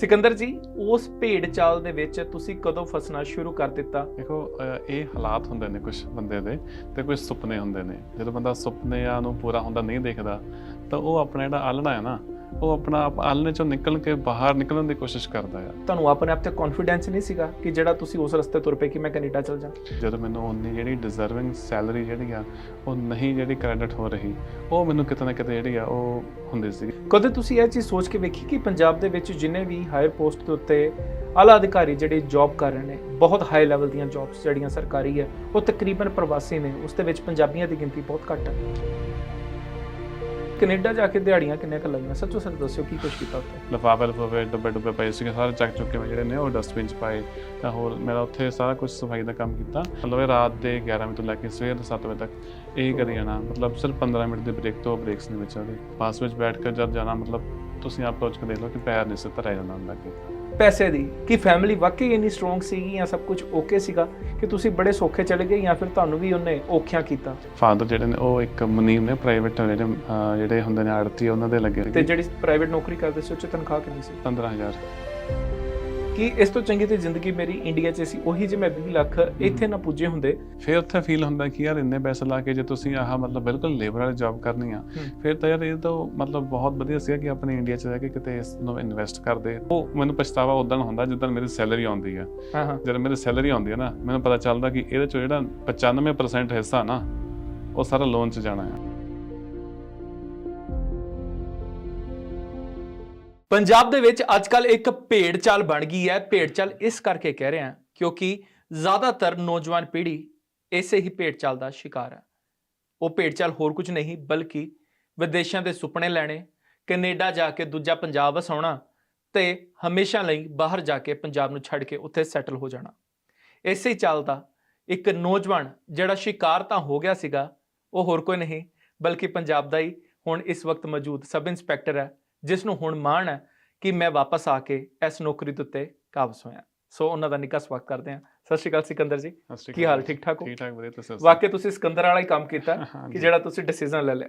ਸਿਕੰਦਰ ਜੀ, ਉਸ ਭੇਡ ਚਾਲ ਦੇ ਵਿੱਚ ਤੁਸੀਂ ਕਦੋਂ ਫਸਣਾ ਸ਼ੁਰੂ ਕਰ ਦਿੱਤਾ? ਦੇਖੋ ਇਹ ਹਾਲਾਤ ਹੁੰਦੇ ਨੇ ਕੁਝ ਬੰਦੇ ਦੇ ਤੇ ਕੁਝ ਸੁਪਨੇ ਹੁੰਦੇ ਨੇ। ਜਦੋਂ ਬੰਦਾ ਸੁਪਨਿਆਂ ਨੂੰ ਪੂਰਾ ਹੁੰਦਾ, ਨਹੀਂ ਦੇਖਦਾ, ਤਾਂ ਉਹ ਆਪਣਾ ਜਿਹੜਾ ਆਲਣਾ ਹੈ ਨਾ ਉਹ ਆਪਣਾ ਆਪ- ਆਲਣੇ ਚੋਂ ਨਿਕਲ ਕੇ ਬਾਹਰ ਨਿਕਲਣ ਦੀ ਕੋਸ਼ਿਸ਼ ਕਰਦਾ ਆ। ਤੁਹਾਨੂੰ ਆਪਣੇ ਆਪ ਤੇ ਕੌਨਫੀਡੈਂਸ ਨਹੀਂ ਸੀਗਾ ਕਿ ਜਿਹੜਾ ਤੁਸੀਂ ਉਸ ਰਸਤੇ ਤੁਰ ਪਏ ਕਿ ਮੈਂ ਕੈਨੇਡਾ ਚਲ ਜਾ? ਜਦੋਂ ਮੈਨੂੰ ਉਨੀ ਜਿਹੜੀ ਡਿਜ਼ਰਵਿੰਗ ਸੈਲਰੀ ਜਿਹੜੀ ਆ ਉਹ ਨਹੀਂ ਜਿਹੜੀ ਕ੍ਰੈਡਿਟ ਹੋ ਰਹੀ ਉਹ ਮੈਨੂੰ ਕਿਤੇ ਨਾ ਕਿਤੇ ਜਿਹੜੀ ਆ ਉਹ ਹੁੰਦੀ ਸੀ। ਕਦੇ ਤੁਸੀਂ ਇਹ ਚੀਜ਼ ਸੋਚ ਕੇ ਵੇਖੀ ਕਿ ਪੰਜਾਬ ਦੇ ਵਿੱਚ ਜਿੰਨੇ ਵੀ ਹਾਇਰ ਪੋਸਟ ਦੇ ਉੱਤੇ ਆਲਾ ਅਧਿਕਾਰੀ ਜਿਹੜੇ ਜੌਬ ਕਰ ਰਹੇ ਨੇ ਬਹੁਤ ਹਾਈ ਲੈਵਲ ਦੀਆਂ ਜੌਬਸ ਜਿਹੜੀਆਂ ਸਰਕਾਰੀ ਹੈ ਉਹ ਤਕਰੀਬਨ ਪ੍ਰਵਾਸੀ ਨੇ ਉਸ ਦੇ ਵਿੱਚ ਪੰਜਾਬੀਆਂ ਦੀ ਗਿਣਤੀ ਬਹੁਤ ਘੱਟ ਹੈ। ਕੈਨੇਡਾ ਜਾ ਕੇ ਦਿਹਾੜੀਆਂ ਕਿੰਨੇ ਕੁ ਲਾਈਆਂ? ਸੱਚੋ ਸੱਚ ਦੱਸਿਓ, ਕੀ ਕੁਛ ਕੀਤਾ ਉੱਥੇ? ਲਫਾਫੇ ਲਫਾਫੇ, ਡੱਬੇ ਡੁੱਬੇ ਪਏ ਸੀਗੇ, ਸਾਰੇ ਚੱਕ ਚੁੱਕ ਕੇ ਮੈਂ ਜਿਹੜੇ ਨੇ ਉਹ ਡਸਟਬਿਨ ਚ ਪਾਏ, ਤਾਂ ਹੋਰ ਮੇਰਾ ਉੱਥੇ ਸਾਰਾ ਕੁਝ ਸਫ਼ਾਈ ਦਾ ਕੰਮ ਕੀਤਾ। ਮਤਲਬ ਇਹ ਰਾਤ ਦੇ 11 ਵਜੇ ਤੋਂ ਲੈ ਕੇ ਸਵੇਰ ਦੇ 7 ਵਜੇ ਤੱਕ ਇਹ ਕਰੀ ਜਾਣਾ। ਮਤਲਬ ਸਿਰਫ 15 ਮਿੰਟ ਦੇ ਬ੍ਰੇਕ ਤੋਂ ਬ੍ਰੇਕਸ ਨਹੀਂ ਵਿੱਚ ਉਹਦੇ। ਪਾਸ ਵਿੱਚ ਬੈਠ ਕੇ ਜਦ ਜਾਣਾ, ਮਤਲਬ ਤੁਸੀਂ ਆਪ ਸੋਚ ਕੇ ਦੇਖ ਲਓ ਕਿ ਪੈਰ ਨਹੀਂ ਸਿੱਧਾ ਰਹਿ ਜਾਂਦਾ ਹੁੰਦਾ ਕਿ ਪੈਸੇ ਦੀ ਕਿ ਫੈਮਿਲੀ ਵਾਕਈ ਇੰਨੀ ਸਟਰੋਂਗ ਸੀਗੀ ਜਾਂ ਸਭ ਕੁਝ ਓਕੇ ਸੀਗਾ ਕਿ ਤੁਸੀਂ ਬੜੇ ਸੌਖੇ ਚਲੇ ਗਏ ਜਾਂ ਫਿਰ ਤੁਹਾਨੂੰ ਵੀ ਉਹਨੇ ਔਖਿਆਂ ਕੀਤਾ? ਫਾਦਰ ਜਿਹੜੇ ਨੇ ਉਹ ਇੱਕ ਮੁਨੀਮ ਨੇ ਪ੍ਰਾਈਵੇਟ ਜਿਹੜੇ ਹੁੰਦੇ ਨੇ ਆੜਤੀ ਉਹਨਾਂ ਦੇ ਲੱਗੇ ਤੇ ਜਿਹੜੀ ਪ੍ਰਾਈਵੇਟ ਨੌਕਰੀ ਕਰਦੇ ਸੀ ਉਹ 'ਚ ਤਨਖਾਹ ਕਿੰਨੀ ਸੀ? 15000 ਕਿ ਇਸ ਤੋਂ ਚੰਗੀ ਤੇ ਜ਼ਿੰਦਗੀ ਮੇਰੀ ਇੰਡੀਆ 'ਚ ਸੀ ਉਹੀ ਜੇ ਮੈਂ 20 ਲੱਖ ਇੱਥੇ ਨਾ ਪੁੱਜੇ ਹੁੰਦੇ। ਫਿਰ ਉੱਥੇ ਫੀਲ ਹੁੰਦਾ ਕਿ ਯਾਰ ਇੰਨੇ ਪੈਸੇ ਲਾ ਕੇ ਜੇ ਤੁਸੀਂ ਆਹ ਮਤਲਬ ਬਿਲਕੁਲ ਲੇਬਰ ਵਾਲੀ ਜੌਬ ਕਰਨੀ ਆ ਫਿਰ ਤਾਂ ਯਾਰ ਇਹ ਤਾਂ ਮਤਲਬ ਬਹੁਤ ਵਧੀਆ ਸੀਗਾ ਕਿ ਆਪਣੇ ਇੰਡੀਆ 'ਚ ਰਹਿ ਕੇ ਕਿਤੇ ਇਸ ਨੂੰ ਇਨਵੈਸਟ ਕਰਦੇ। ਉਹ ਮੈਨੂੰ ਪਛਤਾਵਾ ਉਦੋਂ ਹੁੰਦਾ ਜਦੋਂ ਮੇਰੀ ਸੈਲਰੀ ਆਉਂਦੀ ਆ। ਹਾਂ ਹਾਂ। ਜਦੋਂ ਮੇਰੀ ਸੈਲਰੀ ਆਉਂਦੀ ਹੈ ਨਾ ਮੈਨੂੰ ਪਤਾ ਚੱਲਦਾ ਕਿ ਇਹਦੇ 'ਚੋਂ ਜਿਹੜਾ 95% ਹਿੱਸਾ ਨਾ ਉਹ ਸਾਰਾ ਲੋਨ 'ਚ ਜਾਣਾ ਆ। ਪੰਜਾਬ ਦੇ ਵਿੱਚ ਅੱਜ ਅੱਜਕੱਲ ਇੱਕ ਭੇਡ ਚਾਲ ਬਣ ਗਈ ਹੈ। ਭੇਡ ਚਾਲ ਇਸ ਕਰਕੇ ਕਹਿ ਰਹੇ ਹਾਂ ਕਿਉਂਕਿ ਜ਼ਿਆਦਾਤਰ ਨੌਜਵਾਨ ਪੀੜ੍ਹੀ ਇਸੇ ਹੀ ਭੇਡ ਚਾਲ ਦਾ ਸ਼ਿਕਾਰ ਹੈ। ਉਹ ਭੇਡ ਚਾਲ ਹੋਰ ਕੁਝ ਨਹੀਂ, ਬਲਕਿ ਵਿਦੇਸ਼ਾਂ ਦੇ ਸੁਪਨੇ ਲੈਣੇ, ਕੈਨੇਡਾ ਜਾ ਕੇ ਦੂਜਾ ਪੰਜਾਬ ਵਸਾਉਣਾ ਤੇ ਹਮੇਸ਼ਾ ਲਈ ਬਾਹਰ ਜਾ ਕੇ ਪੰਜਾਬ ਨੂੰ ਛੱਡ ਕੇ ਉੱਥੇ ਸੈਟਲ ਹੋ ਜਾਣਾ। ਇਸੇ ਚਾਲ ਦਾ ਇੱਕ ਨੌਜਵਾਨ ਜਿਹੜਾ ਸ਼ਿਕਾਰ ਤਾਂ ਹੋ ਗਿਆ ਸੀਗਾ, ਉਹ ਹੋਰ ਕੋਈ ਨਹੀਂ, ਬਲਕਿ ਪੰਜਾਬ ਦਾ ਹੀ ਹੁਣ ਇਸ ਵਕਤ ਮੌਜੂਦ ਸਬ ਇੰਸਪੈਕਟਰ ਹੈ। ਜਿਸ ਨੂੰ ਹੁਣ ਮਾਣ ਹੈ ਕਿ ਮੈਂ ਵਾਪਸ ਆ ਕੇ ਇਸ ਨੌਕਰੀ ਦੇ ਉੱਤੇ ਕਾਬਜ਼ ਹੋਇਆ। ਸੋ ਉਹਨਾਂ ਦਾ ਨਿੱਘਾ ਸਵਾਗਤ ਕਰਦੇ ਹਾਂ। ਸਤਿ ਸ਼੍ਰੀ ਅਕਾਲ ਸਿਕੰਦਰ ਜੀ। ਕੀ ਹਾਲ। ਠੀਕ ਠਾਕ ਹੋ? ਠੀਕ ਠਾਕ ਵਧੀਆ ਤੁਸੀਂ? ਵਾਕਿਆ ਤੁਸੀਂ ਸਿਕੰਦਰ ਵਾਲਾ ਹੀ ਕੰਮ ਕੀਤਾ ਕਿ। ਜਿਹੜਾ ਤੁਸੀਂ ਡਿਸੀਜਨ ਲੈ ਲਿਆ।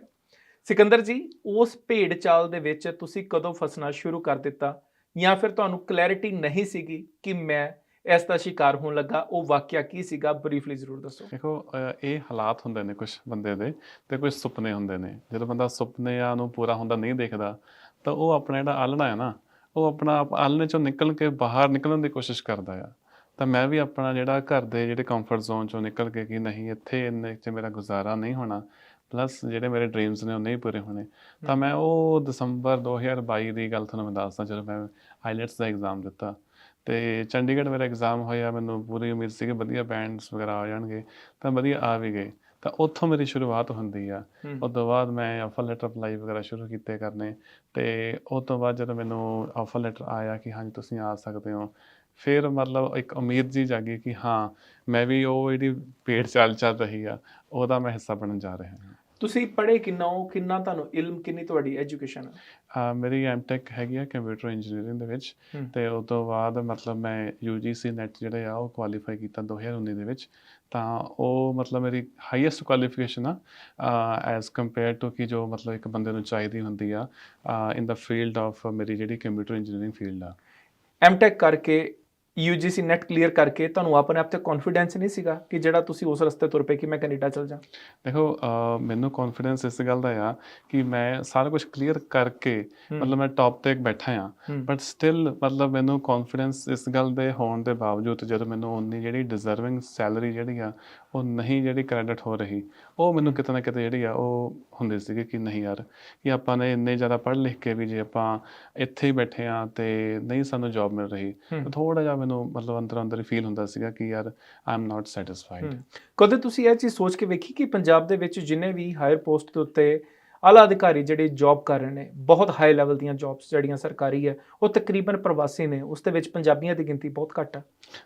ਸਿਕੰਦਰ ਜੀ ਉਸ ਭੇਡ ਚਾਲ ਦੇ ਵਿੱਚ ਤੁਸੀਂ ਕਦੋਂ ਫਸਣਾ ਸ਼ੁਰੂ ਕਰ ਦਿੱਤਾ? ਜਾਂ ਫਿਰ ਤੁਹਾਨੂੰ ਕਲੈਰਿਟੀ ਨਹੀਂ ਸੀਗੀ ਕਿ ਮੈਂ ਇਸ ਦਾ ਸ਼ਿਕਾਰ ਹੋਣ ਲੱਗਾ? ਉਹ ਵਾਕਿਆ ਕੀ ਸੀਗਾ? ਬਰੀਫਲੀ ਜ਼ਰੂਰ ਦੱਸੋ। ਦੇਖੋ ਇਹ ਹਾਲਾਤ ਹੁੰਦੇ ਨੇ ਕੁਝ ਬੰਦੇ ਦੇ ਤੇ ਕੁਝ ਸੁਪਨੇ ਹੁੰਦੇ ਨੇ। ਜਦੋਂ ਬੰਦਾ ਸੁਪਨਿਆਂ ਨੂੰ ਪੂਰਾ ਹੁੰਦਾ ਨਹੀਂ ਦੇਖਦਾ ਤਾਂ ਉਹ ਆਪਣਾ ਜਿਹੜਾ ਆਲਣਾ ਹੈ ਨਾ, ਉਹ ਆਪਣਾ ਆਪ ਆਲਣੇ ਚੋਂ ਨਿਕਲ ਕੇ ਬਾਹਰ ਨਿਕਲਣ ਦੀ ਕੋਸ਼ਿਸ਼ ਕਰਦਾ ਆ। ਤਾਂ ਮੈਂ ਵੀ ਆਪਣਾ ਜਿਹੜਾ ਘਰ ਦੇ ਜਿਹੜੇ ਕੰਫਰਟ ਜ਼ੋਨ ਚੋਂ ਨਿਕਲ ਕੇ ਕਿ ਨਹੀਂ, ਇੱਥੇ ਇੰਨੇ 'ਚ ਮੇਰਾ ਗੁਜ਼ਾਰਾ ਨਹੀਂ ਹੋਣਾ ਪਲੱਸ ਜਿਹੜੇ ਮੇਰੇ ਡ੍ਰੀਮਸ ਨੇ ਉਹ ਨਹੀਂ ਪੂਰੇ ਹੋਣੇ। ਤਾਂ ਮੈਂ ਉਹ ਦਸੰਬਰ 2022 ਦੀ ਗੱਲ ਤੁਹਾਨੂੰ ਮੈਂ ਦੱਸਦਾ, ਜਦੋਂ ਮੈਂ ਆਈਲੈਟਸ ਦਾ ਐਗਜ਼ਾਮ ਦਿੱਤਾ। ਤੇ ਚੰਡੀਗੜ੍ਹ ਮੇਰਾ ਐਗਜ਼ਾਮ ਹੋਇਆ, ਮੈਨੂੰ ਪੂਰੀ ਉਮੀਦ ਸੀ ਕਿ ਵਧੀਆ ਬੈਂਡਸ ਵਗੈਰਾ ਆ ਜਾਣਗੇ, ਤਾਂ ਵਧੀਆ ਆ ਵੀ ਗਏ। ਤਾਂ ਉੱਥੋਂ ਮੇਰੀ ਸ਼ੁਰੂਆਤ ਹੁੰਦੀ ਆ। ਉਸ ਤੋਂ ਬਾਅਦ ਮੈਂ ਆਫਰ ਲੈਟਰ ਅਪਲਾਈ ਵਗੈਰਾ ਸ਼ੁਰੂ ਕੀਤੇ ਕਰਨੇ। ਤੇ ਉਸ ਤੋਂ ਬਾਅਦ ਜਦੋਂ ਮੈਨੂੰ ਆਫਰ ਲੈਟਰ ਆਇਆ ਕਿ ਹਾਂਜੀ ਤੁਸੀਂ ਆ ਸਕਦੇ ਹੋ। ਫਿਰ ਮਤਲਬ ਇੱਕ ਉਮੀਦ ਜੀ ਜਾਗੀ ਕਿ ਹਾਂ ਮੈਂ ਵੀ ਉਹ ਜਿਹੜੀ ਪੇੜ ਚੱਲ ਚੱਲ ਰਹੀ ਆ ਉਹਦਾ ਮੈਂ ਹਿੱਸਾ ਬਣਨ ਜਾ ਰਿਹਾ ਹਾਂ। ਤੁਸੀਂ ਪੜ੍ਹੇ ਕਿੰਨਾ ਹੋ ਕਿੰਨਾ ਤੁਹਾਨੂੰ ਇਲਮ ਕਿੰਨੀ ਤੁਹਾਡੀ ਐਜੂਕੇਸ਼ਨ ਹੈ ਮੇਰੀ ਐਮਟੈਕ ਹੈਗੀ ਆ ਕੰਪਿਊਟਰ ਇੰਜੀਨੀਅਰਿੰਗ ਦੇ ਵਿੱਚ। ਤੇ ਉਸ ਤੋਂ ਬਾਅਦ ਮਤਲਬ ਮੈਂ UGC ਨੈਟ ਜਿਹੜੇ ਆ ਉਹ ਕੁਆਲੀਫਾਈ ਕੀਤਾ 2019 ਦੇ ਵਿੱਚ। ਤਾਂ ਉਹ ਮਤਲਬ ਮੇਰੀ ਹਾਈਐਸਟ ਕੁਆਲੀਫਿਕੇਸ਼ਨ ਆ ਐਜ਼ ਕੰਪੇਅਰ ਟੂ ਕਿ ਜੋ ਮਤਲਬ ਇੱਕ ਬੰਦੇ ਨੂੰ ਚਾਹੀਦੀ ਹੁੰਦੀ ਆ ਇਨ ਦਾ ਫੀਲਡ ਆਫ ਮੇਰੀ ਜਿਹੜੀ ਕੰਪਿਊਟਰ ਇੰਜੀਨੀਅਰਿੰਗ ਫੀਲਡ ਆ। ਐਮਟੈਕ ਕਰਕੇ UGC ਨੈਟ ਕਲੀਅਰ ਕਰਕੇ ਤੁਹਾਨੂੰ ਆਪਣੇ ਆਪ ਤੇ ਕੌਨਫੀਡੈਂਸ ਨਹੀਂ ਸੀਗਾ ਕਿ ਜਿਹੜਾ ਤੁਸੀਂ ਉਸ ਰਸਤੇ ਤੁਰ ਪਏ ਕਿ ਮੈਂ ਕੈਨੇਡਾ ਚਲ ਜਾ ਦੇਖੋ ਮੈਨੂੰ ਕੌਨਫੀਡੈਂਸ ਇਸ ਗੱਲ ਦਾ ਆ ਕਿ ਮੈਂ ਸਾਰਾ ਕੁਝ ਕਲੀਅਰ ਕਰਕੇ। ਮਤਲਬ ਮੈਂ ਟੌਪ ਤੇ ਬੈਠਾ ਆ। ਬਟ ਸਟਿਲ ਮਤਲਬ ਮੈਨੂੰ ਕੌਨਫੀਡੈਂਸ ਇਸ ਗੱਲ ਦੇ ਹੋਣ ਦੇ ਬਾਵਜੂਦ ਜਦੋਂ ਮੈਨੂੰ ਉਨੀ ਜਿਹੜੀ ਡਿਜ਼ਰਵਿੰਗ ਸੈਲਰੀ ਜਿਹੜੀ ਆ ਉਹ ਨਹੀਂ ਜਿਹੜੀ ਕ੍ਰੈਡਿਟ ਹੋ ਰਹੀ ਉਹ ਮੈਨੂੰ ਕਿਤੇ ਨਾ ਕਿਤੇ ਜਿਹੜੀ ਆ ਉਹ ਹੁੰਦੀ ਸੀ ਕਿ ਨਹੀਂ ਯਾਰ ਕਿ ਆਪਾਂ ਨੇ ਇੰਨੇ ਜ਼ਿਆਦਾ ਪੜ੍ਹ ਲਿਖ ਕੇ ਵੀ ਜੇ ਆਪਾਂ ਇੱਥੇ ਹੀ ਬੈਠੇ ਆ ਤੇ ਨਹੀਂ ਸਾਨੂੰ ਜੌਬ ਮਿਲ ਰਹੀ। ਤਾਂ ਥੋੜਾ ਜਿਹਾ ਮੈਨੂੰ ਮਤਲਬ ਅੰਦਰ ਅੰਦਰ ਫੀਲ ਹੁੰਦਾ ਸੀਗਾ ਕਿ ਯਾਰ ਆਈ ਐਮ ਨਾਟ ਸੈਟੀਸਫਾਈਡ। ਕਦੇ ਤੁਸੀਂ ਇਹ ਚੀਜ਼ ਸੋਚ ਕੇ ਵੇਖੀ ਕਿ ਪੰਜਾਬ ਦੇ ਵਿੱਚ ਜਿੰਨੇ ਵੀ ਹਾਇਰ ਪੋਸਟ ਦੇ ਉੱਤੇ ਆਲਾ ਅਧਿਕਾਰੀ ਜਿਹੜੇ ਜੌਬ ਕਰ ਰਹੇ ਨੇ ਬਹੁਤ ਹਾਈ ਲੈਵਲ ਦੀਆਂ ਜੌਬਸ ਜਿਹੜੀਆਂ ਸਰਕਾਰੀ ਹੈ ਉਹ ਤਕਰੀਬਨ ਪ੍ਰਵਾਸੀ ਨੇ ਉਸ ਦੇ ਵਿੱਚ ਪੰਜਾਬੀਆਂ ਦੀ ਗਿਣਤੀ ਬਹੁਤ ਘੱਟ ਆ।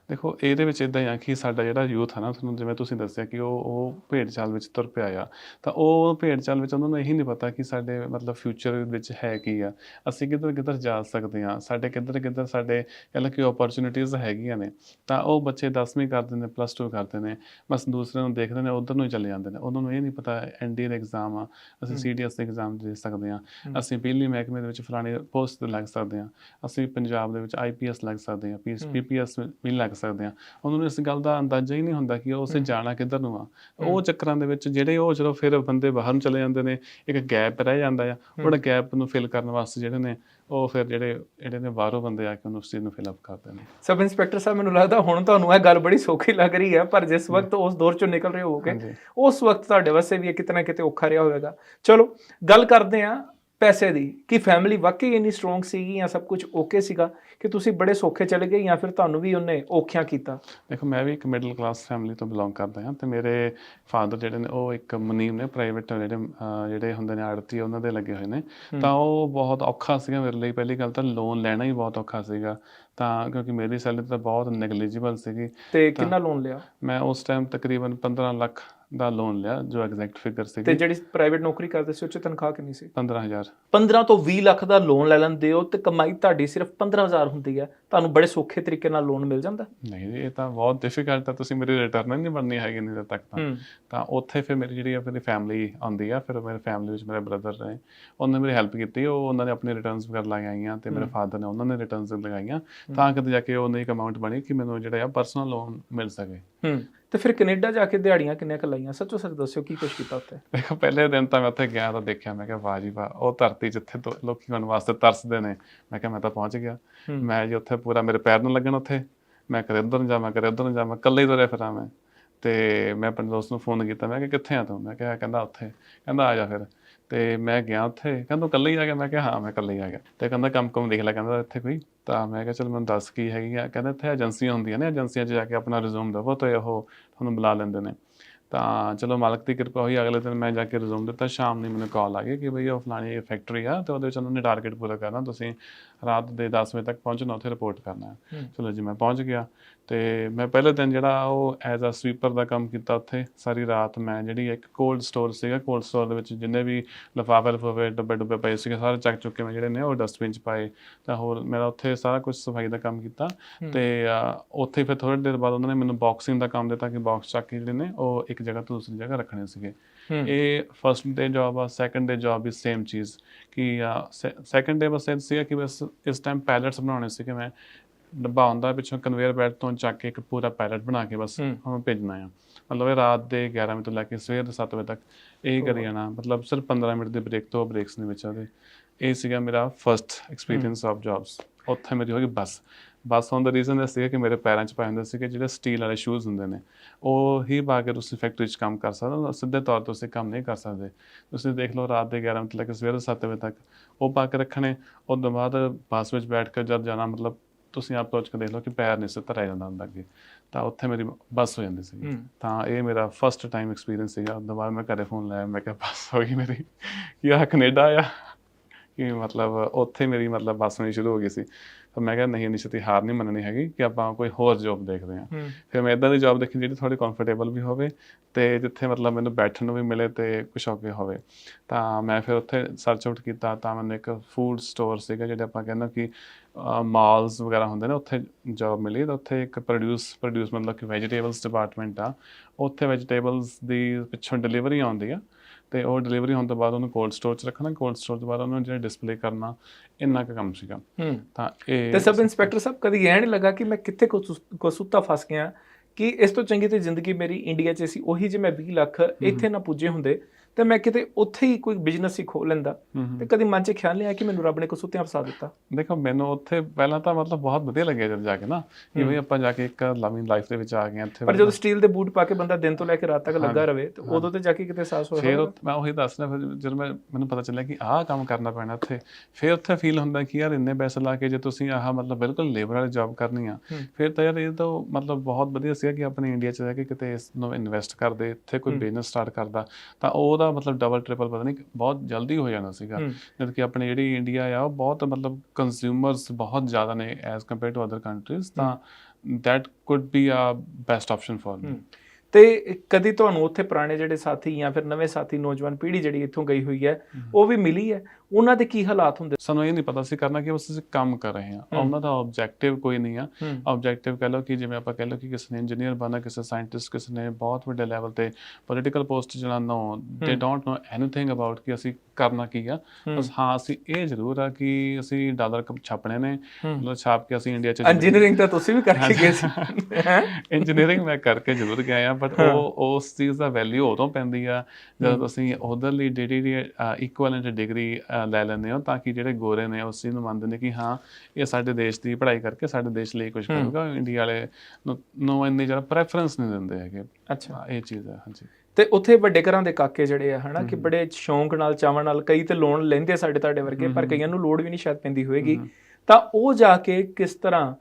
ਦੇਖੋ ਇਹਦੇ ਵਿੱਚ ਇਦਾਂ ਆ ਕਿ ਸਾਡਾ ਜਿਹੜਾ ਯੂਥ ਆ ਨਾ ਤੁਹਾਨੂੰ ਜਿਵੇਂ ਤੁਸੀਂ ਦੱਸਿਆ ਕਿ ਉਹ ਉਹ ਭੇਡ ਚਾਲ ਵਿੱਚ ਤੁਰ ਪਿਆ ਆ ਤਾਂ ਉਹ ਭੇਡ ਚਾਲ ਵਿੱਚ ਉਹਨਾਂ ਨੂੰ ਇਹੀ ਨਹੀਂ ਪਤਾ ਕਿ ਸਾਡੇ ਮਤਲਬ ਫਿਊਚਰ ਵਿੱਚ ਹੈ ਕੀ ਆ। ਅਸੀਂ ਕਿੱਧਰ ਕਿੱਧਰ ਜਾ ਸਕਦੇ ਆ ਸਾਡੇ ਕਿੱਧਰ ਕਿੱਧਰ ਸਾਡੇ ਕਹਿੰਦਾ ਕਿ ਓਪਰਚ्युनिटीज ਹੈਗੀਆਂ ਨੇ ਤਾਂ ਉਹ ਬੱਚੇ 10ਵੀਂ ਕਰਦੇ ਨੇ ਪਲੱਸ 2 ਕਰਦੇ ਨੇ ਬਸ ਦੂਸਰੇ ਨੂੰ ਦੇਖਦੇ ਨੇ ਉਧਰ ਨੂੰ ਹੀ ਚਲੇ ਜਾਂਦੇ ਨੇ। ਉਹਨਾਂ ਨੂੰ ਇਹ ਨਹੀਂ ਪਤਾ ਐਨਡੀਏ ਦਾ ਐਗਜ਼ਾਮ ਆ ਅਸੀਂ ਸੀਡੀ ਆਈਏਐਸ ਐਗਜ਼ਾਮ ਦੇ ਸਕਦੇ ਹਾਂ। ਅਸੀਂ ਬਿਜਲੀ ਮਹਿਕਮੇ ਦੇ ਵਿੱਚ ਫਲਾਣੇ ਪੋਸਟ ਤੇ ਲੱਗ ਸਕਦੇ ਹਾਂ ਅਸੀਂ ਪੰਜਾਬ ਦੇ ਵਿੱਚ ਆਈਪੀਐਸ ਲੱਗ ਸਕਦੇ ਹਾਂ। ਪੀਪੀਐਸ ਵੀ ਲੱਗ ਸਕਦੇ ਹਾਂ ਉਹਨਾਂ ਨੂੰ ਇਸ ਗੱਲ ਦਾ ਅੰਦਾਜ਼ਾ ਹੀ ਨਹੀਂ ਹੁੰਦਾ ਕਿ ਉਹ ਉਸੇ। ਜਾਣਾ ਕਿੱਧਰ ਨੂੰ ਆ। ਉਹ ਚੱਕਰਾਂ ਦੇ ਵਿੱਚ ਜਿਹੜੇ ਉਹ ਚਲੋ ਫਿਰ ਬੰਦੇ ਬਾਹਰ ਨੂੰ ਚਲੇ ਜਾਂਦੇ ਨੇ ਇੱਕ ਗੈਪ ਰਹਿ ਜਾਂਦਾ ਆ ਉਹਦਾ ਗੈਪ ਨੂੰ ਫਿਲ ਕਰਨ ਵਾਸਤੇ ਜਿਹੜੇ ਨੇ ਉਹ ਫਿਰ ਜਿਹੜੇ ਜਿਹੜੇ ਨੇ ਬਾਹਰੋਂ ਬੰਦੇ ਆ ਕੇ ਉਹਨੂੰ ਉਸ ਚੀਜ਼ ਨੂੰ ਫਿਲ ਅਪ ਕਰਦੇ ਨੇ ਸਬ ਇੰਸਪੈਕਟਰ ਸਾਹਿਬ ਮੈਨੂੰ ਲੱਗਦਾ ਹੁਣ ਤੁਹਾਨੂੰ ਇਹ ਗੱਲ ਬੜੀ ਸੌਖੀ ਲੱਗ ਰਹੀ ਹੈ ਪਰ ਜਿਸ ਵਕਤ ਉਸ ਦੌਰ ਚੋਂ ਨਿਕਲ ਰਹੇ ਹੋਗੇ ਉਸ ਵਕਤ ਤੁਹਾਡੇ ਵਾਸਤੇ ਵੀ ਇਹ ਕਿਤੇ ਨਾ ਕਿਤੇ ਔਖਾ ਰਿਹਾ ਹੋਵੇਗਾ। ਚਲੋ ਗੱਲ ਕਰਦੇ ਆ ਪੈਸੇ ਦੀ ਕਿ ਫੈਮਿਲੀ ਵਾਕਈ ਇੰਨੀ ਸਟਰੋਂਗ ਸੀਗੀ ਜਾਂ ਸਭ ਕੁਝ ਓਕੇ ਸੀਗਾ ਕਿ ਤੁਸੀਂ ਬੜੇ ਸੌਖੇ ਚਲੇ ਗਏ ਜਾਂ ਫਿਰ ਤੁਹਾਨੂੰ ਵੀ ਉਹਨੇ ਔਖਿਆਂ ਕੀਤਾ? ਦੇਖੋ ਮੈਂ ਵੀ ਇੱਕ ਮਿਡਲ ਕਲਾਸ ਫੈਮਿਲੀ ਤੋਂ ਬਿਲੋਂਗ ਕਰਦਾ ਹਾਂ ਤੇ ਮੇਰੇ ਫਾਦਰ ਜਿਹੜੇ ਨੇ ਉਹ ਇੱਕ ਮੁਨੀਮ ਨੇ ਪ੍ਰਾਈਵੇਟ ਜਿਹੜੇ ਜਿਹੜੇ ਹੁੰਦੇ ਨੇ ਆੜਤੀ ਉਹਨਾਂ ਦੇ ਲੱਗੇ ਹੋਏ ਨੇ। ਤਾਂ ਉਹ ਬਹੁਤ ਔਖਾ ਸੀਗਾ ਮੇਰੇ ਲਈ। ਪਹਿਲੀ ਗੱਲ ਤਾਂ ਲੋਨ ਲੈਣਾ ਹੀ ਬਹੁਤ ਔਖਾ ਸੀਗਾ। ਤਾਂ ਕਿਉਂਕਿ ਮੇਰੀ ਸੈਲਰੀ ਤਾਂ ਬਹੁਤ ਨੈਗਲੀਜੀਬਲ ਸੀਗੀ। ਤੇ ਕਿੰਨਾ ਲੋਨ ਲਿਆ? ਮੈਂ ਉਸ ਟਾਈਮ ਤਕਰੀਬਨ 15 ਲੱਖ ਦਾ ਲੋਨ ਲਿਆ ਜੋ ਐਗਜ਼ੈਕਟ ਫਿਗਰ ਤੇ ਸੀਗੀ ਜਿਹੜੀ ਪ੍ਰਾਈਵੇਟ ਨੌਕਰੀ ਕਰਦੇ ਸੀ ਉਹ 'ਚ ਤਨਖਾਹ ਕਿੰਨੀ ਸੀ? 15000 15 ਤੋਂ 20 ਲੱਖ ਦਾ ਲੋਨ ਲੈ ਲੈਂਦੇ ਹੋ ਤੇ ਕਮਾਈ ਤੁਹਾਡੀ ਸਿਰਫ 15000 ਹੁੰਦੀ ਹੈ। ਤੁਹਾਨੂੰ ਬੜੇ ਸੌਖੇ ਤਰੀਕੇ ਨਾਲ ਲੋਨ ਮਿਲ ਜਾਂਦਾ। ਨਹੀਂ ਇਹ ਤਾਂ ਬਹੁਤ ਡਿਫਿਕਲਟ ਹੈ। ਤੁਸੀਂ ਮੇਰੀ ਰਿਟਰਨ ਨਹੀਂ ਬਣਨੀ ਹੈਗੀ ਨਹੀਂ ਤੱਕ ਤਾਂ। ਤਾਂ ਉੱਥੇ ਫਿਰ ਮੇਰੀ ਜਿਹੜੀ ਆਪਣੀ ਫੈਮਿਲੀ ਆਉਂਦੀ ਆ ਫਿਰ ਮੇਰੇ ਫੈਮਿਲੀ ਵਿੱਚ ਮੇਰੇ ਬ੍ਰਦਰ ਨੇ ਉਹਨੇ ਮੇਰੀ ਹੈਲਪ ਕੀਤੀ। ਉਹ ਉਹਨਾਂ ਨੇ ਆਪਣੇ ਰਿਟਰਨਸ ਵਗੈਰਾ ਲਗਾਈਆਂ ਤੇ ਮੇਰੇ ਫਾਦਰ ਨੇ ਉਹਨਾਂ ਨੇ ਰਿਟਰਨਸ ਲਗਾਈਆਂ। ਤਾਂ ਕਿਤੇ ਜਾ ਕੇ ਉਹਨੇ ਇੱਕ ਅਮਾਉਂਟ ਬਣੀ ਕਿ ਮੈਨੂੰ ਜਿਹੜਾ ਆ ਪਰਸਨਲ ਲੋਨ ਮਿਲ ਸਕੇ। ਤੇ ਫਿਰ ਕੈਨੇਡਾ ਜਾ ਕੇ ਦਿਹਾੜੀਆਂ ਕਿੰਨੀਆਂ ਕੁ ਲਾਈਆਂ? ਸੱਚੋ ਸੱਚ ਦੱਸਿਓ ਕੀ ਕੁਝ ਕੀਤਾ ਉੱਥੇ? ਦੇਖੋ ਪਹਿਲੇ ਦਿਨ ਤਾਂ ਮੈਂ ਉੱਥੇ ਗਿਆ ਤਾਂ ਦੇਖਿਆ ਮੈਂ ਕਿਹਾ ਵਾਹ ਜੀ ਵਾਹ ਉਹ ਧਰਤੀ ਜਿੱਥੇ ਲੋਕੀ ਮਨ ਵਾਸਤੇ ਤਰਸਦੇ ਨੇ ਮੈਂ ਕਿਹਾ ਮੈਂ ਤਾਂ ਪਹੁੰਚ ਗਿਆ। ਮੈਂ ਜੀ ਉੱਥੇ ਪੂਰਾ ਮੇਰੇ ਪੈਰ ਨੂੰ ਲੱਗਣ ਉੱਥੇ। ਮੈਂ ਕਦੇ ਉੱਧਰ ਨੂੰ ਜਾਵਾਂ ਕਦੇ ਉੱਧਰ ਨੂੰ ਜਾਵਾਂ ਇਕੱਲੇ ਹੀ ਤੁਰਿਆ ਫਿਰਾਂ ਮੈਂ। ਤੇ ਮੈਂ ਆਪਣੇ ਦੋਸਤ ਨੂੰ ਫੋਨ ਕੀਤਾ ਮੈਂ ਕਿਹਾ ਕਿੱਥੇ ਆ ਤੂੰ? ਮੈਂ ਕਿਹਾ ਕਹਿੰਦਾ ਉੱਥੇ। ਕਹਿੰਦਾ ਆ ਜਾ ਫਿਰ। ਤੇ ਮੈਂ ਗਿਆ ਉੱਥੇ। ਕਹਿੰਦਾ ਇਕੱਲੇ ਹੀ ਆ ਗਿਆ? ਮੈਂ ਕਿਹਾ ਹਾਂ ਮੈਂ ਇਕੱਲੇ ਹੀ ਆ ਗਿਆ। ਤੇ ਕਹਿੰਦਾ ਕੰਮ ਕੰਮ ਦੇਖ ਲੈ। ਕਹਿੰਦਾ ਇੱਥੇ ਕੋਈ? ਤਾਂ ਮੈਂ ਕਿਹਾ ਚਲ ਮੈਨੂੰ ਦੱਸ ਕੀ ਹੈਗੀ ਆ। ਕਹਿੰਦਾ ਇੱਥੇ ਏਜੰਸੀਆਂ ਹੁੰਦੀਆਂ ਨੇ। ਏਜੰਸੀਆਂ 'ਚ ਜਾ ਕੇ ਆਪਣਾ ਰਿਜ਼ੂਮ ਦਵੋ ਤੇ ਉਹ ਤੁਹਾਨੂੰ ਬੁਲਾ ਲੈਂਦੇ ਨੇ। ਤਾਂ ਚਲੋ ਮਾਲਕ ਦੀ ਕਿਰਪਾ ਹੋਈ। ਅਗਲੇ ਦਿਨ ਮੈਂ ਜਾ ਕੇ ਰਿਜ਼ੂਮ ਦਿੱਤਾ। ਸ਼ਾਮ ਨੂੰ ਮੈਨੂੰ ਕਾਲ ਆ ਗਈ ਕਿ ਭਈ ਉਹ ਫਲਾਣੀ ਫੈਕਟਰੀ ਆ ਤੇ ਉਹਦੇ ਵਿੱਚ ਉਹਨਾਂ ਨੇ ਟਾਰਗੇਟ ਪੂਰਾ ਕਰਨਾ। ਤੁਸੀਂ ਰਾਤ ਦੇ 10 ਵਜੇ ਤੱਕ ਪਹੁੰਚਣਾ ਉੱਥੇ ਰਿਪੋਰਟ ਕਰਨਾ। ਚਲੋ ਜੀ ਮੈਂ ਪਹੁੰਚ ਗਿਆ। ਤੇ ਮੈਂ ਪਹਿਲੇ ਦਿਨ ਜਿਹੜਾ ਉਹ ਐਜ਼ ਅ ਸਵੀਪਰ ਦਾ ਕੰਮ ਕੀਤਾ ਉੱਥੇ ਸਾਰੀ ਰਾਤ ਮੈਂ ਜਿਹੜੀ ਇੱਕ ਕੋਲਡ ਸਟੋਰ ਸੀਗਾ ਕੋਲਡ ਸਟੋਰ ਦੇ ਵਿੱਚ ਜਿੰਨੇ ਵੀ ਲਿਫਾਫੇ ਲਿਫਾਫੇ ਡੱਬੇ ਡੁੱਬੇ ਪਏ ਸੀਗੇ ਸਾਰੇ ਚੱਕ ਚੁੱਕ ਕੇ ਮੈਂ ਜਿਹੜੇ ਨੇ ਉਹ ਡਸਟਬਿਨ 'ਚ ਪਾਏ ਤਾਂ ਹੋਰ ਮੇਰਾ ਉੱਥੇ ਸਾਰਾ ਕੁਝ ਸਫ਼ਾਈ ਦਾ ਕੰਮ ਕੀਤਾ ਤੇ ਉੱਥੇ ਫਿਰ ਥੋੜੀ ਦੇਰ ਬਾਅਦ ਉਹਨਾਂ ਨੇ ਮੈਨੂੰ ਬਾਕਸਿੰਗ ਦਾ ਕੰਮ ਦਿੱਤਾ ਕਿ ਬਾਕਸ ਚੱਕ ਕੇ ਜਿਹੜੇ ਨੇ ਉਹ ਇੱਕ ਜਗ੍ਹਾ ਤੋਂ ਦੂਸਰੀ ਜਗ੍ਹਾ ਰੱਖਣੇ ਸੀਗੇ। ਇਹ ਫਰਸਟ ਡੇ ਜੌਬ ਆ ਸੈਕੰਡ ਡੇ ਜੌਬ ਵੀ ਸੇਮ ਚੀਜ਼ ਕਿ ਸੈਕੰਡ ਡੇ ਬਸ ਇਹ ਸੀਗਾ ਕਿ ਬਸ ਇਸ ਟਾਈਮ ਪੈਲਟਸ ਬਣਾਉਣੇ ਸੀ ਕਿ ਮੈਂ ਡੱਬਾ ਹੁੰਦਾ ਪਿੱਛੋਂ ਕਨਵੇਅਰ ਬੈਲਟ ਤੋਂ ਚੱਕ ਕੇ ਇੱਕ ਪੂਰਾ ਪੈਲਟ ਬਣਾ ਕੇ ਬਸ। ਹੁਣ ਭੇਜਣਾ ਆ। ਮਤਲਬ ਇਹ ਰਾਤ ਦੇ 11 ਵਜੇ ਤੋਂ ਲੈ ਕੇ ਸਵੇਰ ਦੇ 7 ਵਜੇ ਤੱਕ ਇਹ ਕਰੀ ਜਾਣਾ। ਮਤਲਬ ਸਿਰਫ 15 ਮਿੰਟ ਦੇ ਬ੍ਰੇਕ ਤੋਂ ਬ੍ਰੇਕਸ ਦੇ ਵਿੱਚ ਉਹਦੇ ਇਹ ਸੀਗਾ ਮੇਰਾ ਫਰਸਟ ਐਕਸਪੀਰੀਅੰਸ ਆਫ ਜੌਬਸ ਉੱਥੇ ਮੇਰੀ ਹੋ ਗਈ ਬਸ। ਬਸ ਹੋਣ ਦਾ ਰੀਜ਼ਨ ਇਹ ਸੀਗਾ ਕਿ ਮੇਰੇ ਪੈਰਾਂ 'ਚ ਪਾਏ ਹੁੰਦੇ ਸੀ ਕਿ ਜਿਹੜੇ ਸਟੀਲ ਵਾਲੇ ਸ਼ੂਜ਼ ਹੁੰਦੇ ਨੇ। ਉਹ ਹੀ ਪਾ ਕੇ ਤੁਸੀਂ ਫੈਕਟਰੀ 'ਚ ਕੰਮ ਕਰ ਸਕਦੇ ਹੋ ਸਿੱਧੇ ਤੌਰ ਤੇ ਤੁਸੀਂ ਕੰਮ ਨਹੀਂ ਕਰ ਸਕਦੇ। ਤੁਸੀਂ ਦੇਖ ਲਓ ਰਾਤ ਦੇ 11 ਵਜੇ ਤੋਂ ਲੈ ਕੇ ਸਵੇਰ ਦੇ 7 ਵਜੇ ਤੱਕ ਉਹ ਪਾ ਕੇ ਰੱਖਣੇ। ਉਸ ਤੋਂ ਬਾਅਦ ਬੱਸ ਵਿੱਚ ਬੈਠ ਕੇ ਜਦ ਜਾਣਾ ਮਤਲਬ ਤੁਸੀਂ ਆਪ ਸੋਚ ਕੇ ਦੇਖ ਲਓ ਕਿ ਪੈਰ ਨਹੀਂ ਸਿੱਧਾ ਰਹਿ ਜਾਂਦਾ ਹੁੰਦਾ ਅੱਗੇ। ਤਾਂ ਉੱਥੇ ਮੇਰੀ ਬੱਸ ਹੋ ਜਾਂਦੀ ਸੀ। ਤਾਂ ਇਹ ਮੇਰਾ ਫਸਟ ਟਾਈਮ ਐਕਸਪੀਰੀਅੰਸ ਸੀਗਾ। ਬਾਅਦ ਮੈਂ ਘਰੇ ਫੋਨ ਲਾਇਆ। ਮੈਂ ਕਿਹਾ ਬੱਸ ਹੋ ਗਈ ਮੇਰੀ। ਕਿ ਆ ਕੈਨੇਡਾ ਆ? ਕਿ ਮਤਲਬ ਉੱਥੇ ਮੇਰੀ ਮਤਲਬ ਬੱਸ ਹੋਣੀ ਸ਼ੁਰੂ ਹੋ ਗਈ ਸੀ। ਤਾਂ ਮੈਂ ਕਿਹਾ ਨਹੀਂ ਨਿਸ਼ਚਿਤ ਹਾਰ ਨਹੀਂ ਮੰਨਣੀ ਹੈਗੀ ਕਿ ਆਪਾਂ ਕੋਈ ਹੋਰ ਜੌਬ ਦੇਖਦੇ ਹਾਂ। ਫਿਰ ਮੈਂ ਇਦਾਂ ਦੀ ਜੌਬ ਦੇਖੀ ਜਿਹੜੀ ਥੋੜੀ ਕੰਫਰਟੇਬਲ ਵੀ ਹੋਵੇ ਤੇ ਜਿੱਥੇ ਮਤਲਬ ਮੈਨੂੰ ਬੈਠਣ ਨੂੰ ਵੀ ਮਿਲੇ ਤੇ ਕੁਛ ਓਕੇ ਹੋਵੇ। ਤਾਂ ਮੈਂ ਫਿਰ ਉੱਥੇ ਸਰਚ ਆਊਟ ਕੀਤਾ। ਤਾਂ ਮੈਨੂੰ ਇੱਕ ਫੂਡ ਸਟੋਰ ਸੀਗਾ ਜਿਹੜੇ ਆਪਾਂ ਕਹਿੰਦੇ ਕਿ ਮਾਲਸ ਵਗੈਰਾ ਹੁੰਦੇ ਨੇ ਉੱਥੇ ਜੌਬ ਮਿਲੀ ਤਾਂ ਉੱਥੇ ਇੱਕ ਪ੍ਰੋਡਿਊਸ ਪ੍ਰੋਡਿਊਸ ਮਤਲਬ ਕਿ ਵੈਜੀਟੇਬਲਸ ਡਿਪਾਰਟਮੈਂਟ ਆ। ਉੱਥੇ ਵੈਜੀਟੇਬਲਸ ਦੀ ਪਿੱਛੋਂ ਡਿਲੀਵਰੀ ਆਉਂਦੀ ਆ ਤੇ ਉਹ ਡਿਲੀਵਰੀ ਹੋਣ ਤੋਂ ਬਾਅਦ ਉਹਨੂੰ ਕੋਲਡ ਸਟੋਰ 'ਚ ਰੱਖਣਾ ਕੋਲਡ ਸਟੋਰ ਤੋਂ ਬਾਅਦ ਉਹਨੂੰ ਜਿਹੜਾ ਡਿਸਪਲੇ ਕਰਨਾ ਇੰਨਾ ਕੁ ਕੰਮ ਸੀਗਾ। ਤਾਂ ਇਹ ਤੇ ਸਬ ਇੰਸਪੈਕਟਰ ਸਾਹਿਬ ਕਦੀ ਇਹ ਨਹੀਂ ਲੱਗਾ ਕਿ ਮੈਂ ਕਿੱਥੇ ਕੁਸ- ਕਸੂਤਾ ਫਸ ਗਿਆ ਕਿ ਇਸ ਤੋਂ ਚੰਗੀ ਤੇ ਜ਼ਿੰਦਗੀ ਮੇਰੀ ਇੰਡੀਆ 'ਚ ਸੀ ਉਹੀ ਜੇ ਮੈਂ 20 ਲੱਖ ਇੱਥੇ ਨਾ ਪੁੱਜੇ ਹੁੰਦੇ ਤੇ ਮੈਂ ਕਿਤੇ ਉੱਥੇ ਹੀ ਕੋਈ ਬਿਜ਼ਨਸ ਹੀ ਖੋਲ ਲੈਂਦਾ। ਤੇ ਕਦੀ ਮਨ 'ਚ ਖਿਆਲ ਨਹੀਂ ਆਇਆ ਕਿ ਮੈਨੂੰ ਰੱਬ ਨੇ ਕਸੂਤਿਆਂ ਫਸਾ ਦਿੱਤਾ। ਦੇਖੋ ਮੈਨੂੰ ਉੱਥੇ ਪਹਿਲਾਂ ਤਾਂ ਮਤਲਬ ਬਹੁਤ ਵਧੀਆ ਲੱਗਿਆ ਜਦ ਜਾ ਕੇ ਨਾ। ਕਿ ਵੀ ਆਪਾਂ ਜਾ ਕੇ ਇੱਕ ਲਵਿੰਗ ਲਾਈਫ ਦੇ ਵਿੱਚ ਆ ਗਏ ਇੱਥੇ ਪਰ ਜਦੋਂ ਸਟੀਲ ਦੇ ਬੂਟ ਪਾ ਕੇ ਬੰਦਾ ਦਿਨ ਤੋਂ ਲੈ ਕੇ ਰਾਤ ਤੱਕ ਲੱਗਾ ਰਵੇ ਤੇ ਉਦੋਂ ਤੇ ਜਾ ਕੇ ਕਿਤੇ ਸਾਹਸ ਹੋਇਆ ਫਿਰ। ਉਹ- ਮੈਂ ਉਹੀ ਦੱਸਦਾ ਫਿਰ ਜਦੋਂ ਮੈਂ ਮੈਨੂੰ ਪਤਾ ਚੱਲਿਆ ਕਿ ਆਹ ਕੰਮ ਕਰਨਾ ਪੈਣਾ ਉੱਥੇ। ਫਿਰ ਉੱਥੇ ਫੀਲ ਹੁੰਦਾ ਕਿ ਯਾਰ ਇੰਨੇ ਪੈਸੇ ਲਾ ਕੇ ਜੇ ਤੁਸੀਂ ਆਹ ਮਤਲਬ ਬਿਲਕੁਲ ਲੇਬਰ ਵਾਲੀ ਜੌਬ ਕਰਨੀ ਆ। ਫਿਰ ਤਾਂ ਯਾਰ ਇਹ ਤਾਂ ਮਤਲਬ ਬਹੁਤ ਵਧੀਆ ਸੀਗਾ ਕਿ ਆਪਣੇ ਇੰਡੀਆ 'ਚ ਰਹਿ ਕੇ ਕਿਤੇ ਇਸ ਨੂੰ ਇਨਵੈਸਟ ਕਰਦੇ ਇੱਥੇ ਕੋਈ। ਬਿਜ਼ਨਸ ਸਟਾਰਟ ਕਰਦਾ। ਤਾਂ ਉਹਦਾ ਮਤਲਬ ਡਬਲ ਟ੍ਰਿਪਲ ਪਤਾ ਨਹੀਂ ਬਹੁਤ ਜਲਦੀ ਹੋ ਜਾਣਾ ਸੀਗਾ। ਜਦ ਕਿ ਆਪਣੀ ਜਿਹੜੀ ਇੰਡੀਆ ਆ ਉਹ ਬਹੁਤ ਮਤਲਬ ਕੰਜ਼ਿਊਮਰਸ ਬਹੁਤ ਜ਼ਿਆਦਾ ਨੇ as compare to other countries ਤਾਂ could be a best option for me ਹੂੰ। ਤੇ ਕਦੀ ਤੁਹਾਨੂੰ ਉੱਥੇ ਪੁਰਾਣੇ ਜਿਹੜੇ ਸਾਥੀ ਜਾਂ ਫਿਰ ਨਵੇਂ ਸਾਥੀ ਨੌਜਵਾਨ ਪੀੜ੍ਹੀ ਜਿਹੜੀ ਇੱਥੋਂ ਗਈ ਹੋਈ ਹੈ। ਉਹ ਵੀ ਮਿਲੀ ਹੈ? ਉਹਨਾਂ ਦੇ ਕੀ ਹਾਲਾਤ ਹੁੰਦੇ ਸਾਨੂੰ ਇਹ ਨਹੀਂ ਪਤਾ ਸੀ ਕਰਨਾ ਕਿ ਬਸ ਅਸੀਂ ਕੰਮ ਕਰ ਰਹੇ ਹਾਂ। ਉਹਨਾਂ ਦਾ ਆਬਜੈਕਟਿਵ ਕੋਈ ਨਹੀਂ ਆ ਆਬਜੈਕਟਿਵ ਕਹ ਲਓ ਕਿ ਜਿਵੇਂ ਆਪਾਂ ਕਹ ਲਓ ਕਿ ਕਿਸੇ ਨੇ ਇੰਜੀਨੀਅਰ ਬਣਨਾ ਕਿਸੇ ਸਾਇੰਟਿਸਟ ਕਿਸੇ ਨੇ ਬਹੁਤ ਵੱਡੇ ਲੈਵਲ ਤੇ ਪੋਲੀਟੀਕਲ ਪੋਸਟ ਜਾਣਾ ਦੇ। ਡੋਨਟ ਨੋ ਐਨੀਥਿੰਗ ਅਬਾਊਟ ਕਿ ਅਸੀਂ ਕਰਨਾ ਕੀ ਆ। ਬਸ ਹਾਂ ਅਸੀਂ ਇਹ ਜ਼ਰੂਰ ਆ ਕਿ ਅਸੀਂ ਡਾਲਰ ਛਾਪਣੇ ਨੇ ਮਤਲਬ ਛਾਪ ਕੇ ਅਸੀਂ ਇੰਡੀਆ ਚ ਇੰਜੀਨੀਅਰਿੰਗ ਤਾਂ ਤੁਸੀਂ ਵੀ ਕਰਕੇ ਗਏ ਸੀ? ਇੰਜੀਨੀਅਰਿੰਗ ਮੈਂ ਕਰਕੇ ਜ਼ਰੂਰ ਗਿਆ ਆ ਬਟ। ਉਹ ਉਸ ਚੀਜ਼ ਦਾ ਵੈਲਿਊ ਉਦੋਂ ਪੈਂਦੀ ਆ ਜਦੋਂ। ਤੁਸੀਂ ਉਧਰਲੀ ਡਿਗਰੀ ਦੀ ਇਕੁਇਵਲੈਂਟ ਡਿਗਰੀ ਲੈ ਲੈਂਦੇ ਹੋ ਤਾਂ ਕਿ ਜਿਹੜੇ ਗੋਰੇ ਨੇ ਉਸ ਚੀਜ਼ ਨੂੰ ਮੰਨਦੇ ਨੇ ਕਿ ਹਾਂ ਇਹ ਸਾਡੇ ਦੇਸ਼ ਦੀ ਪੜ੍ਹਾਈ ਕਰਕੇ ਸਾਡੇ ਦੇਸ਼ ਲਈ ਕੁਝ। ਕਰੂਗਾ ਇੰਡੀਆ ਵਾਲੇ ਨੂੰ- ਇੰਨੀ ਜ਼ਿਆਦਾ ਪ੍ਰੈਫਰੈਂਸ ਨਹੀਂ ਦਿੰਦੇ ਹੈਗੇ ਅੱਛਾ ਇਹ ਚੀਜ਼ ਹੈ ਹਾਂਜੀ ਤੇ ਉੱਥੇ ਵੱਡੇ ਘਰਾਂ ਦੇ ਕਾਕੇ ਜਿਹੜੇ ਆ ਹਨਾ ਕਿ। ਬੜੇ ਸ਼ੌਂਕ ਨਾਲ ਚਾਵਾਂ ਨਾਲ ਕਈ ਤੇ ਲੋਨ ਲੈਂਦੇ ਸਾਡੇ ਤੁਹਾਡੇ ਵਰਗੇ ਪਰ। ਕਈਆਂ ਨੂੰ ਲੋੜ ਵੀ ਨਹੀਂ ਸ਼ਾਇਦ ਪੈਂਦੀ ਹੋਏਗੀ। ਤਾਂ ਉਹ ਜਾ ਕੇ ਕਿਸ ਤਰ੍ਹਾਂ।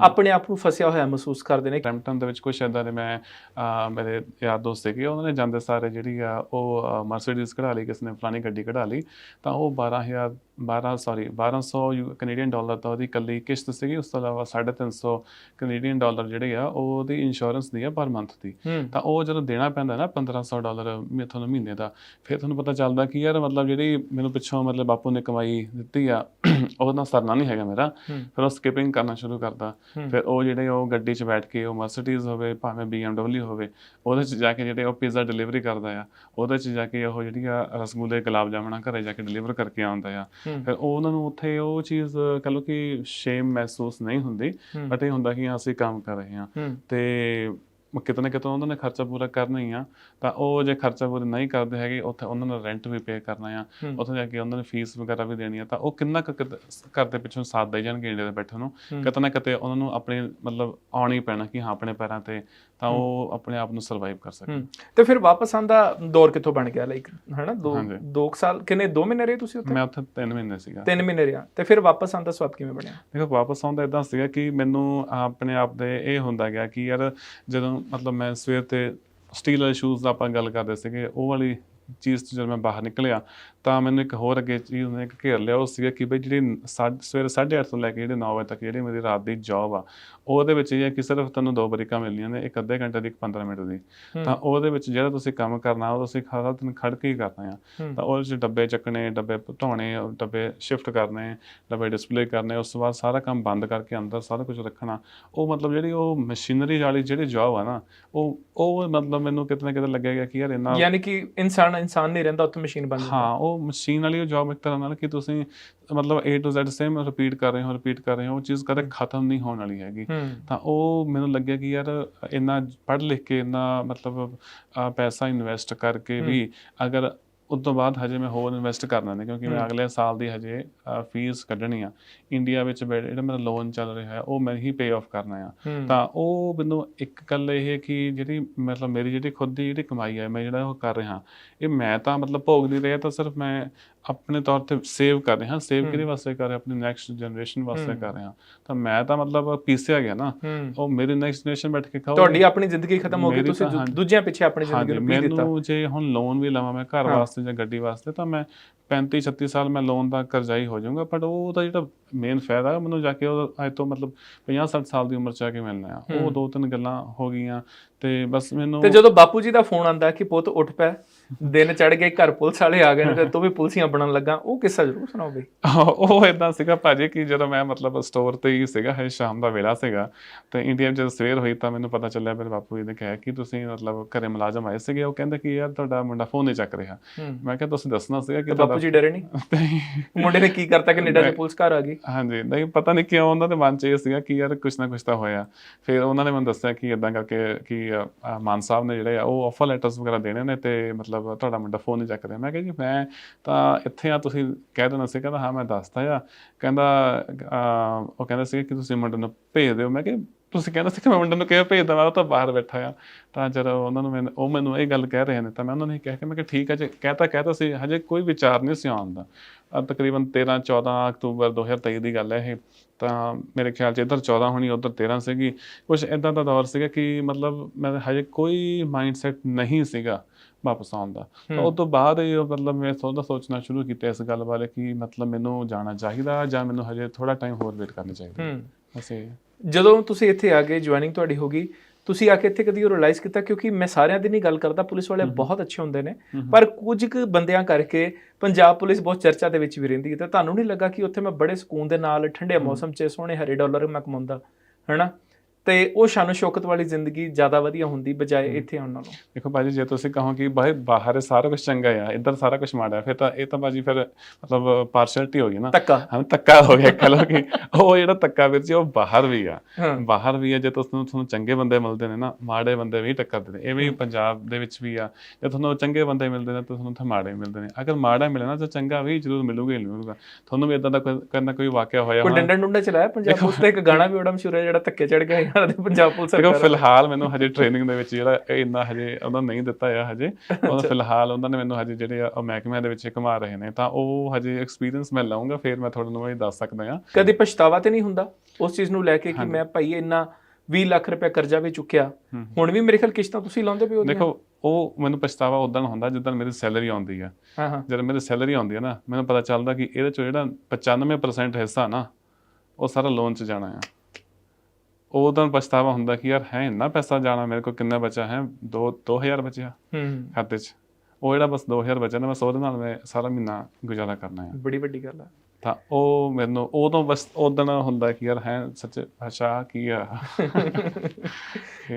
ਆਪਣੇ ਆਪ ਨੂੰ ਫਸਿਆ ਹੋਇਆ ਮਹਿਸੂਸ ਕਰਦੇ ਨੇ। ਟੈਂਪਟਨ ਦੇ ਵਿੱਚ ਕੁਝ ਇਦਾਂ ਦੇ ਮੈਂ ਮੇਰੇ ਯਾਰ ਦੋਸਤ ਸੀਗੇ ਉਹਨਾਂ ਨੇ ਜਾਂਦੇ ਸਾਰੇ ਜਿਹੜੀ ਆ ਉਹ ਮਰਸੀਡੀਜ਼ ਕਢਾ ਲਈ ਕਿਸ ਨੇ ਫਲਾਣੀ ਗੱਡੀ ਕਢਾ ਲਈ ਤਾਂ ਉਹ 12000 12 ਸੌਰੀ 1200 ਯੂ- ਕੈਨੇਡੀਅਨ ਡਾਲਰ ਤਾਂ ਉਹਦੀ ਇਕੱਲੀ ਕਿਸ਼ਤ ਸੀਗੀ ਉਸ ਤੋਂ ਇਲਾਵਾ 350 ਕੈਨੇਡੀਅਨ ਡਾਲਰ ਜਿਹੜੇ ਆ ਉਹ ਉਹਦੀ ਇੰਸ਼ੋਰੈਂਸ ਦੀ ਆ ਪਰ ਮੰਥ ਦੀ। ਤਾਂ ਉਹ ਜਦੋਂ ਦੇਣਾ ਪੈਂਦਾ ਨਾ 1500 ਡਾਲਰ ਤੁਹਾਨੂੰ ਮਹੀਨੇ ਦਾ ਫਿਰ ਤੁਹਾਨੂੰ ਪਤਾ ਚੱਲਦਾ ਕਿ ਯਾਰ ਮਤਲਬ ਜਿਹੜੀ ਮੈਨੂੰ ਪਿੱਛੋਂ ਮਤਲਬ ਬਾਪੂ ਨੇ ਕਮਾਈ ਦਿੱਤੀ ਆ ਉਹਦਾ ਸਰਨਾ ਨਹੀਂ ਹੈਗਾ ਮੇਰਾ। ਫਿਰ ਉਹ ਸਕਿਪਿੰਗ ਕਰਨਾ ਸ਼ੁਰੂ ਕਰਦਾ। ਹੂੰ। ਫਿਰ ਉਹ ਜਿਹੜੇ ਉਹ ਗੱਡੀ 'ਚ ਬੈਠ ਕੇ ਉਹ ਮਰਸੀਡੀਜ਼ ਹੋਵੇ ਭਾਵੇਂ BMW ਹੋਵੇ ਉਹਦੇ 'ਚ ਜਾ ਕੇ ਜਿਹੜੇ ਉਹ ਪੀਜ਼ਾ ਡਿਲੀਵਰੀ ਕਰਦਾ ਆ ਉਹਦੇ 'ਚ ਜਾ ਕੇ ਉਹ ਜਿਹੜੀ ਆ ਰਸਗੁੱਲੇ ਗੁਲਾਬ ਜਾਮਣਾ ਘਰੇ ਜਾ ਕੇ ਡਿਲੀਵਰ ਕਰਕੇ ਆਉਂਦਾ ਆ ਫਿਰ ਉਹ ਉਹਨਾਂ ਨੂੰ ਉੱਥੇ ਉਹ ਚੀਜ਼ ਕਹ ਲਓ ਕਿ ਸ਼ੇਮ ਮਹਿਸੂਸ ਨਹੀਂ ਹੁੰਦੀ। ਬਟ ਇਹ ਹੁੰਦਾ ਕਿ ਅਸੀਂ ਕੰਮ ਕਰ ਰਹੇ ਹਾਂ ਤੇ ਕਿਤੇ ਨਾ ਕਿਤੇ ਉਹਨਾਂ ਨੇ ਖਰਚਾ ਪੂਰਾ ਕਰਨਾ ਹੀ ਆ। ਤਾਂ ਉਹ ਜੇ ਖਰਚਾ ਪੂਰਾ ਨਹੀਂ ਕਰਦੇ ਹੈਗੇ ਉੱਥੇ ਉਹਨਾਂ ਨੂੰ ਰੈਂਟ ਵੀ ਪੇ ਕਰਨਾ ਆ। ਉੱਥੇ ਜਾ ਕੇ ਉਹਨਾਂ ਨੇ ਫੀਸ ਵਗੈਰਾ ਵੀ ਦੇਣੀ ਆ ਤਾਂ ਉਹ ਕਿੰਨਾ ਕੁ ਘਰ ਦੇ ਪਿੱਛੋਂ ਸਾਥ ਦੇ ਜਾਣਗੇ ਇੰਡੀਆ ਦੇ ਬੈਠੇ ਨੂੰ। ਕਿਤੇ ਨਾ ਕਿਤੇ ਉਹਨਾਂ ਨੂੰ ਆਪਣੇ ਮਤਲਬ ਆਉਣੀ ਪੈਣਾ ਕਿ ਹਾਂ ਆਪਣੇ ਪੈਰਾਂ ਤੇ ਤਾਂ ਉਹ ਆਪਣੇ ਆਪ ਨੂੰ ਸਰਵਾਈਵ ਕਰ ਸਕੇ ਹੂੰ। ਤੇ ਫਿਰ ਵਾਪਸ ਆਂਦਾ ਦੌਰ ਕਿੱਥੋਂ ਬਣ ਗਿਆ? ਲਾਈਕ ਹਨਾ ਦੋ ਹਾਂਜੀ। ਦੋ ਕੁ ਸਾਲ ਕਿੰਨੇ 2 ਮਹੀਨੇ ਰਹੇ ਤੁਸੀਂ ਉੱਥੇ? ਮੈਂ ਉੱਥੇ 3 ਮਹੀਨੇ ਸੀਗਾ। 3 ਮਹੀਨੇ ਰਿਹਾ। ਤੇ ਫਿਰ ਵਾਪਸ ਆਂਦਾ ਸਵਾਦ ਕਿਵੇਂ ਬਣਿਆ? ਦੇਖੋ ਵਾਪਸ ਆਉਂਦਾ ਇਦਾਂ ਸੀਗਾ ਕਿ ਮੈਨੂੰ ਆਪਣੇ ਆਪ ਦੇ ਇਹ ਹੁੰਦਾ ਗਿਆ ਕਿ ਯਾਰ ਜਦੋਂ ਮਤਲਬ ਮੈਂ ਸਵੇਰ ਤੇ ਸਟੀਲ ਵਾਲੇ ਸ਼ੂਜ਼ ਦਾ ਆਪਾਂ ਗੱਲ ਕਰਦੇ ਸੀਗੇ, ਉਹ ਵਾਲੀ ਚੀਜ਼ ਤੋਂ ਜਦੋਂ ਮੈਂ ਬਾਹਰ ਨਿਕਲਿਆ ਤਾਂ ਮੈਨੂੰ ਇੱਕ ਹੋਰ ਅੱਗੇ ਚੀਜ਼ ਨੇ ਇੱਕ ਘੇਰ ਲਿਆ ਉਹ ਸੀਗਾ ਕਿ ਬਈ ਜਿਹੜੀ ਸਵੇਰੇ 8:30 ਤੋਂ ਲੈ ਕੇ ਜਿਹੜੇ 9 ਵਜੇ ਤੱਕ ਜਿਹੜੀ ਮੇਰੀ ਰਾਤ ਦੀ ਜੌਬ ਆ ਉਹਦੇ ਵਿੱਚ ਇਹ ਹੈ ਕਿ ਸਿਰਫ ਤੁਹਾਨੂੰ ਦੋ ਬ੍ਰੇਕਾਂ ਮਿਲਣੀਆਂ ਨੇ ਇੱਕ ਅੱਧੇ ਘੰਟੇ ਦੀ ਇੱਕ 15 ਮਿੰਟ ਦੀ। ਤਾਂ ਉਹਦੇ ਵਿੱਚ ਜਿਹੜਾ ਤੁਸੀਂ ਕੰਮ ਕਰਨਾ ਉਹ ਤੁਸੀਂ ਖਾਸਾ ਦਿਨ ਖੜ ਕੇ ਹੀ ਕਰਨਾ ਆ। ਤਾਂ ਉਹਦੇ ਵਿੱਚ ਡੱਬੇ ਚੱਕਣੇ ਡੱਬੇ ਧੋਣੇ ਡੱਬੇ ਸ਼ਿਫਟ ਕਰਨੇ ਡੱਬੇ ਡਿਸਪਲੇ ਕਰਨੇ ਉਸ ਤੋਂ ਬਾਅਦ ਸਾਰਾ ਕੰਮ ਬੰਦ ਕਰਕੇ ਅੰਦਰ ਸਾਰਾ ਕੁਝ ਰੱਖਣਾ ਉਹ ਮਤਲਬ ਜਿਹੜੀ ਉਹ ਮਸ਼ੀਨਰੀ ਵਾਲੀ ਜਿਹੜੀ ਜੌਬ ਆ ਨਾ ਉਹ ਉਹ ਮਤਲਬ ਮੈਨੂੰ ਕਿਤੇ ਨਾ ਕਿਤੇ ਲੱਗਿਆ ਗਿਆ ਕਿ ਯਾਰ ਇੰਨਾ ਯਾਨੀ ਕਿ ਇਨਸਾਨ ਇਨਸਾਨ ਨਹੀਂ ਰਹਿੰਦਾ ਉੱਥੇ ਮਸ਼ੀਨ ਬਣ ਜਾਂਦੀ ਹਾਂ ਉਹ ਮਸ਼ੀਨ ਵਾਲੀ ਉਹ ਜੌਬ ਇੱਕ ਤਰ੍ਹਾਂ ਨਾਲ ਕਿ ਤੁਸੀਂ ਮਤਲਬ A to Z same repeat ਕਰ ਰਹੇ ਹੋ ਰਿਪੀਟ ਕਰ ਰਹੇ ਹੋ ਉਹ ਚੀਜ਼ ਕਦੇ ਖਤਮ ਨਹੀਂ ਹੋਣ ਵਾਲੀ ਹੈਗੀ। ਤਾਂ ਉਹ ਮੈਨੂੰ ਲੱਗਿਆ ਕਿ ਯਾਰ ਇੰਨਾ ਪੜ੍ਹ ਲਿਖ ਕੇ ਇੰਨਾ ਮਤਲਬ ਪੈਸਾ ਇਨਵੈਸਟ ਕਰਕੇ ਵੀ ਅਗਰ ਉਸ ਤੋਂ ਬਾਅਦ ਹਜੇ ਮੈਂ ਹੋਰ ਇਨਵੈਸਟ ਕਰਨਾ ਨਹੀਂ ਕਿਉਂਕਿ ਮੈਂ। ਅਗਲੇ ਸਾਲ ਦੀ ਹਜੇ ਫੀਸ ਕੱਢਣੀ ਆ। ਇੰਡੀਆ ਵਿੱਚ ਜਿਹੜਾ ਮੇਰਾ ਲੋਨ ਚੱਲ ਰਿਹਾ ਹੈ ਉਹ ਮੈਂ ਹੀ ਪੇ ਆਫ ਕਰਨਾ ਆ। ਤਾਂ ਉਹ ਮੈਨੂੰ ਇੱਕ ਗੱਲ ਇਹ ਹੈ ਕਿ ਜਿਹੜੀ ਮਤਲਬ ਮੇਰੀ ਜਿਹੜੀ ਖੁਦ ਦੀ ਜਿਹੜੀ ਕਮਾਈ ਹੈ ਮੈਂ ਜਿਹੜਾ ਉਹ ਕਰ ਰਿਹਾ ਇਹ ਮੈਂ ਤਾਂ ਮਤਲਬ ਭੋਗ ਨਹੀਂ ਰਿਹਾ ਤਾਂ ਸਿਰਫ ਮੈਂ ਆਪਣੇ ਤੌਰ ਤੇ ਸੇਵ ਕਰ ਰਿਹਾ ਸੇਵ ਹੂੰ। ਕਿਹਦੇ ਵਾਸਤੇ ਕਰ ਰਿਹਾ ਆਪਣੀ ਨੈਕਸਟ ਜਨਰੇਸ਼ਨ ਵਾਸਤੇ ਹੂੰ। ਕਰ ਰਿਹਾ ਤਾਂ ਮੈਂ ਤਾਂ ਮਤਲਬ ਪੀਸਿਆ ਗਿਆ ਨਾ ਹੂੰ ਉਹ ਮੇਰੀ ਨੈਕਸਟ ਜਨਰੇਸ਼ਨ ਬੈਠ ਕੇ ਖਾਓ ਤੁਹਾਡੀ ਆਪਣੀ ਜ਼ਿੰਦਗੀ ਖਤਮ ਹੋ ਗਈ ਤੁਸੀਂ। ਦੂਜਿਆਂ ਪਿੱਛੇ ਆਪਣੀ ਜ਼ਿੰਦਗੀ ਨੂੰ ਪੀ ਦਿੱਤਾ ਮੈਨੂੰ ਜੇ ਹੁਣ ਲੋਨ ਵੀ ਲਵਾਂ ਮੈਂ ਘਰ ਹਾਂ। ਵਾਸਤੇ ਜਾਂ ਗੱਡੀ ਵਾਸਤੇ ਤਾਂ ਮੈਂ 35 36 ਸਾਲ ਮੈਂ ਲੋਨ ਦਾ ਕਰਜ਼ਾਈ ਹੋ ਜਾਊਂਗਾ ਬਟ ਉਹ ਤਾਂ ਜਿਹੜਾ ਮੇਨ ਫਾਇਦਾ ਹੈ ਮੈਨੂੰ ਜਾ ਕੇ ਉਹ ਅੱਜ ਤੋਂ ਮਤਲਬ 50 60 ਸਾਲ ਦੀ ਉਮਰ ਚ ਆ ਕੇ ਮਿਲਣਾ ਆ ਉਹ ਹੂੰ। ਦੋ ਤਿੰਨ ਗੱਲਾਂ ਹੋ ਗਈਆਂ ਤੇ ਬਸ ਮੈਨੂੰ ਤੇ ਜਦੋਂ ਬਾਪੂ ਜੀ ਦਾ ਫੋਨ ਆਂਦਾ ਕਿ ਪੁੱਤ ਉੱਠ ਪੈ ਦਿਨ ਚੜ ਗਏ ਘਰ ਪੁਲਿਸ ਵਾਲੇ ਆ ਗਏ ਨੇ ਤੇ ਤੂੰ ਵੀ ਪੁਲਸੀਆਂ ਬਣਨ ਲੱਗਾ। ਉਹ ਕਿੱਸਾ ਜ਼ਰੂਰ ਸੁਣਾਓ ਬਈ? ਉਹ ਇਦਾਂ ਸੀਗਾ ਭਾਜੀ ਕਿ ਜਦੋਂ ਮੈਂ ਮਤਲਬ ਸਟੋਰ ਤੇ ਹੀ ਸੀਗਾ ਹੈ ਸ਼ਾਮ ਦਾ ਵੇਲਾ ਸੀਗਾ ਤੇ ਇੰਡੀਆ ਜਦੋਂ ਸਵੇਰ ਹੋਈ ਤਾਂ ਮੈਨੂੰ ਪਤਾ ਚੱਲਿਆ ਮੇਰੇ ਬਾਪੂ ਜੀ ਨੇ ਕਿਹਾ ਕਿ ਤੁਸੀਂ ਮਤਲਬ ਘਰੇ ਮੁਲਾਜ਼ਮ ਆਏ ਸੀਗੇ ਉਹ ਕਹਿੰਦੇ ਕਿ ਯਾਰ ਤੁਹਾਡਾ ਮੁੰਡਾ ਫੋਨ ਨਹੀਂ ਚੱਕ ਰਿਹਾ। ਮੈਂ ਕਿਹਾ ਤੁਸੀਂ ਦੱਸਣਾ ਸੀਗਾ ਕਿ ਬਾਪੂ ਜੀ ਡਰੇ ਨਹੀਂ ਮੁੰਡੇ ਨੇ ਕੀ ਕਰਤਾ ਕੈਨੇਡਾ ਚ ਪੁਲਿਸ ਘਰ ਆ ਗਈ? ਹਾਂਜੀ ਨਹੀਂ ਪਤਾ ਨਹੀਂ ਕਿਉਂ ਉਹਨਾਂ ਦੇ ਮਨ 'ਚ ਇਹ ਸੀਗਾ ਕਿ ਯਾਰ ਕੁਛ ਨਾ ਕੁਛ ਤਾਂ ਹੋਇਆ। ਫਿਰ ਉਹਨਾਂ ਨੇ ਮੈਨੂੰ ਦੱਸਿਆ ਕਿ ਇਦਾਂ ਕਰਕੇ ਕਿ ਮਾਨ ਸਾਹਿਬ ਨੇ ਜਿਹੜੇ ਆ ਉਹ ਆਫਰ ਲੈਟਰਸ ਵਗੈਰਾ ਦੇਣੇ ਨੇ ਤੇ ਮਤਲਬ ਤੁਹਾਡਾ ਮੁੰਡਾ ਫੋਨ ਨਹੀਂ ਚੱਕ ਰਿਹਾ। ਮੈਂ ਕਿਹਾ ਜੀ, ਮੈਂ ਤਾਂ ਇੱਥੇ ਆ, ਤੁਸੀਂ ਕਹਿ ਦੇਣਾ ਸੀ, ਕਹਿੰਦਾ, ਹਾਂ, ਮੈਂ ਦੱਸਤਾ ਆ। ਕਹਿੰਦਾ ਉਹ ਕਹਿੰਦਾ ਸੀ ਕਿ ਤੁਸੀਂ ਮੁੰਡੇ ਨੂੰ ਭੇਜ ਦਿਓ। ਮੈਂ ਕਿਹਾ, ਤੁਸੀਂ ਕਹਿੰਦਾ ਸੀ ਕਿ ਮੈਂ ਮੁੰਡੇ ਨੂੰ ਕਿਵੇਂ ਭੇਜਦਾ ਮੈਂ ਉਹ ਤਾਂ ਬਾਹਰ ਬੈਠਾ ਆ। ਤਾਂ ਜਦੋਂ ਉਹਨਾਂ ਨੂੰ ਮੈਨੂੰ, ਉਹ ਮੈਨੂੰ ਇਹ ਗੱਲ ਕਹਿ ਰਹੇ ਨੇ, ਤਾਂ ਮੈਂ ਉਹਨਾਂ ਨੂੰ ਇਹ ਕਹਿ ਕੇ ਮੈਂ ਕਿਹਾ, ਠੀਕ ਹੈ ਜੇ ਕਹਿਤਾ ਕਹਿਤਾ ਸੀ, ਹਜੇ ਕੋਈ ਵਿਚਾਰ ਨਹੀਂ ਸੀ ਆਉਣ ਦਾ। ਤਕਰੀਬਨ 13 14 ਅਕਤੂਬਰ 2023 ਦੀ ਗੱਲ ਹੈ ਇਹ। ਤਾਂ ਮੇਰੇ ਖਿਆਲ 'ਚ ਇੱਧਰ 14 ਹੋਣੀ, ਉੱਧਰ 13 ਸੀਗੀ। ਕੁਝ ਇਦਾਂ ਦਾ ਦੌਰ ਸੀਗਾ ਕਿ ਮਤਲਬ ਮੈਂ ਹਜੇ ਕੋਈ ਮਾਈਂਡਸੈਟ ਨਹੀਂ ਸੀਗਾ। ਵਾਪਸ ਆਉਣ ਦਾ ਤਾਂ। ਉਸ ਤੋਂ ਬਾਅਦ ਇਹ ਮਤਲਬ ਮੈਂ ਸੋਚਦਾ ਸੋਚਣਾ ਸ਼ੁਰੂ ਕੀਤਾ ਇਸ ਗੱਲ ਬਾਰੇ ਕਿ ਮਤਲਬ ਮੈਨੂੰ ਜਾਣਾ ਚਾਹੀਦਾ ਜਾਂ ਮੈਨੂੰ ਹਜੇ ਥੋੜਾ ਟਾਈਮ ਹੋਰ ਵੇਟ ਕਰਨਾ ਚਾਹੀਦਾ ਇਹ ਜਦੋਂ ਤੁਸੀਂ ਇੱਥੇ ਆ ਗਏ ਜੁਆਇਨਿੰਗ ਤੁਹਾਡੀ ਹੋ ਗਈ ਤੁਸੀਂ ਆ ਕੇ ਇੱਥੇ ਕਦੀ ਰਿਅਲਾਈਜ਼ ਕੀਤਾ ਕਿਉਂਕਿ ਮੈਂ ਸਾਰਿਆਂ ਦੀ ਨਹੀਂ ਗੱਲ ਕਰਦਾ ਪੁਲਿਸ ਵਾਲੇ। ਬਹੁਤ ਅੱਛੇ ਹੁੰਦੇ ਨੇ। ਪਰ ਕੁਝ ਕੁ ਬੰਦਿਆਂ ਕਰਕੇ ਪੰਜਾਬ ਪੁਲਿਸ ਬਹੁਤ ਚਰਚਾ ਦੇ ਵਿੱਚ ਵੀ ਰਹਿੰਦੀ ਹੈ ਤੇ ਤੁਹਾਨੂੰ ਨਹੀਂ ਲੱਗਾ ਕਿ ਉੱਥੇ ਮੈਂ ਬੜੇ ਸਕੂਨ ਦੇ ਨਾਲ ਠੰਡੇ। ਮੌਸਮ 'ਚ ਸੋਹਣੇ ਹਰੇ ਡਾਲਰ ਮੈਂ ਕਮਾਉਂਦਾ ਹਨਾ ਤੇ ਉਹ ਸ਼ਾਨੋ ਸ਼ੌਕਤ ਵਾਲੀ ਜ਼ਿੰਦਗੀ ਜ਼ਿਆਦਾ ਵਧੀਆ ਹੁੰਦੀ ਬਜਾਏ। ਇੱਥੇ ਆਉਣ ਨਾਲੋਂ ਦੇਖੋ ਭਾਜੀ ਜੇ ਤੁਸੀਂ ਕਹੋ ਕਿ ਬਾਹਰ ਬਾਹਰ ਸਾਰਾ ਕੁਝ ਚੰਗਾ ਆ ਇੱਧਰ ਸਾਰਾ ਕੁਝ ਮਾੜਾ ਹੈ ਫਿਰ ਤਾਂ ਇਹ ਤਾਂ ਭਾਜੀ ਫਿਰ ਮਤਲਬ ਪਾਰਸ਼ੈਲਿਟੀ ਹੋ ਗਈ ਨਾ। ਧੱਕਾ। ਹਾਂ ਧੱਕਾ ਹੋ ਗਿਆ ਕਹ ਕਿ ਉਹ ਜਿਹੜਾ ਧੱਕਾ ਵੀਰ ਜੀ ਉਹ ਬਾਹਰ ਵੀ ਆ। ਬਾਹਰ ਵੀ ਆ ਜੇ ਤੁਹਾਨੂੰ ਤੁਹਾਨੂੰ ਚੰਗੇ ਬੰਦੇ ਮਿਲਦੇ ਨੇ ਨਾ ਮਾੜੇ ਬੰਦੇ ਵੀ ਟੱਕਰ ਦਿੰਦੇ ਨੇ। ਇਹ ਵੀ ਹਮ। ਪੰਜਾਬ ਦੇ ਵਿੱਚ ਵੀ ਆ। ਜੇ ਤੁਹਾਨੂੰ ਚੰਗੇ ਬੰਦੇ ਮਿਲਦੇ ਨੇ ਤਾਂ ਤੁਹਾਨੂੰ ਉੱਥੇ ਮਾੜੇ ਮਿਲਦੇ ਨੇ। ਅਗਰ ਮਾੜਾ ਮਿਲੇ ਨਾ ਤਾਂ ਚੰਗਾ ਵੀ ਜ਼ਰੂਰ ਮਿਲੂਗਾ ਹੀ ਮਿਲੂਗਾ। ਤੁਹਾਨੂੰ ਵੀ ਇਦਾਂ ਦਾ ਕੋਈ ਕਰਨਾ ਕੋਈ ਵਾਕਿਆ ਹੋਇਆ ਕੋਈ ਹੋਣਾ। ਡੰਡਾ ਡੁੰਡਾ ਚਲਾਇਆ ਪੰਜਾਬ ਪੁਲਿਸ ਤੇ ਇੱਕ ਗਾਣਾ ਵੀ ਬੜਾ ਮਸ਼ਹੂਰ ਹੈ ਜਿਹੜਾ ਧੱਕੇ ਚੜ ਗਿਆ ਯਾਰ ਦੇ ਪੰਜਾਬ ਪੁਲਿਸ ਦੇਖੋ ਸਰਕਾਰ ਵਾਲਾ। ਫਿਲਹਾਲ ਮੈਨੂੰ ਹਜੇ ਟ੍ਰੇਨਿੰਗ ਦੇ ਵਿੱਚ ਜਿਹੜਾ ਇੰਨਾ ਹਜੇ ਉਹਨਾਂ ਨਹੀਂ ਦਿੱਤਾ ਆ ਹਜੇ ਉਹਨਾਂ ਫਿਲਹਾਲ ਉਹਨਾਂ ਨੇ ਮੈਨੂੰ ਹਜੇ ਜਿਹੜੇ ਆ ਮਹਿਕਮਿਆਂ ਦੇ ਵਿੱਚ ਘੁਮਾ ਰਹੇ ਨੇ ਤਾਂ ਉਹ ਹਜੇ ਐਕਸਪੀਰੀਅੰਸ ਮੈਂ ਲਵਾਂਗਾ ਫਿਰ ਮੈਂ ਤੁਹਾਨੂੰ ਇਹ ਦੱਸ ਸਕਦਾ ਆ ਕਦੀ ਪਛਤਾਵਾ ਤੇ ਨਹੀਂ ਹੁੰਦਾ ਉਸ ਚੀਜ਼ ਨੂੰ ਲੈ ਕੇ ਕਿ। ਮੈਂ ਭਾਈ ਇੰਨਾ 20 ਲੱਖ ਰੁਪਏ ਕਰਜ਼ਾ ਵੀ ਚੁੱਕਿਆ। ਹੁਣ ਵੀ ਮੇਰੇ ਖਿਆਲ ਕਿਸ਼ਤਾਂ ਤੁਸੀਂ ਲਾਉਂਦੇ ਪਏ ਹੋ? ਦੇਖੋ ਉਹ ਮੈਨੂੰ ਪਛਤਾਵਾ ਉਦੋਂ ਹੁੰਦਾ ਜਦੋਂ ਮੇਰੀ ਸੈਲਰੀ ਆਉਂਦੀ ਆ ਜਦੋਂ ਮੇਰੀ ਸੈਲਰੀ ਆਉਂਦੀ ਹੈ ਨਾ ਮੈਨੂੰ ਪਤਾ ਚੱਲਦਾ ਕਿ ਇਹਦੇ ਚੋਂ ਜਿਹੜਾ 95% ਹਿੱਸਾ ਨਾ ਉਹ ਸਾਰਾ ਲੋਨ 'ਚ ਜਾਣਾ ਆ ਉਦੋਂ ਪਛਤਾਵਾ ਹੁੰਦਾ ਕਿ ਯਾਰ ਹੈ ਇੰਨਾ ਪੈਸਾ ਜਾਣਾ ਮੇਰੇ ਕੋਲ ਕਿੰਨਾ ਬਚਾ ਹੈ? 2 2000 ਬਚਿਆ ਹੂੰ। ਖਾਤੇ 'ਚ। ਉਹ ਜਿਹੜਾ ਬਸ 2000 ਬਚਿਆ ਨਾ ਬਸ ਉਹਦੇ ਨਾਲ ਮੈਂ ਸਾਰਾ ਮਹੀਨਾ ਗੁਜ਼ਾਰਾ ਕਰਨਾ ਆ ਬੜੀ ਵੱਡੀ ਗੱਲ ਹੈ ਤਾਂ ਉਹ ਮੈਨੂੰ ਉਦੋਂ ਬਸ ਉਦੋਂ ਹੁੰਦਾ ਕਿ ਯਾਰ ਹੈ ਸੱਚ ਭਾਸ਼ਾ ਕੀ ਆ?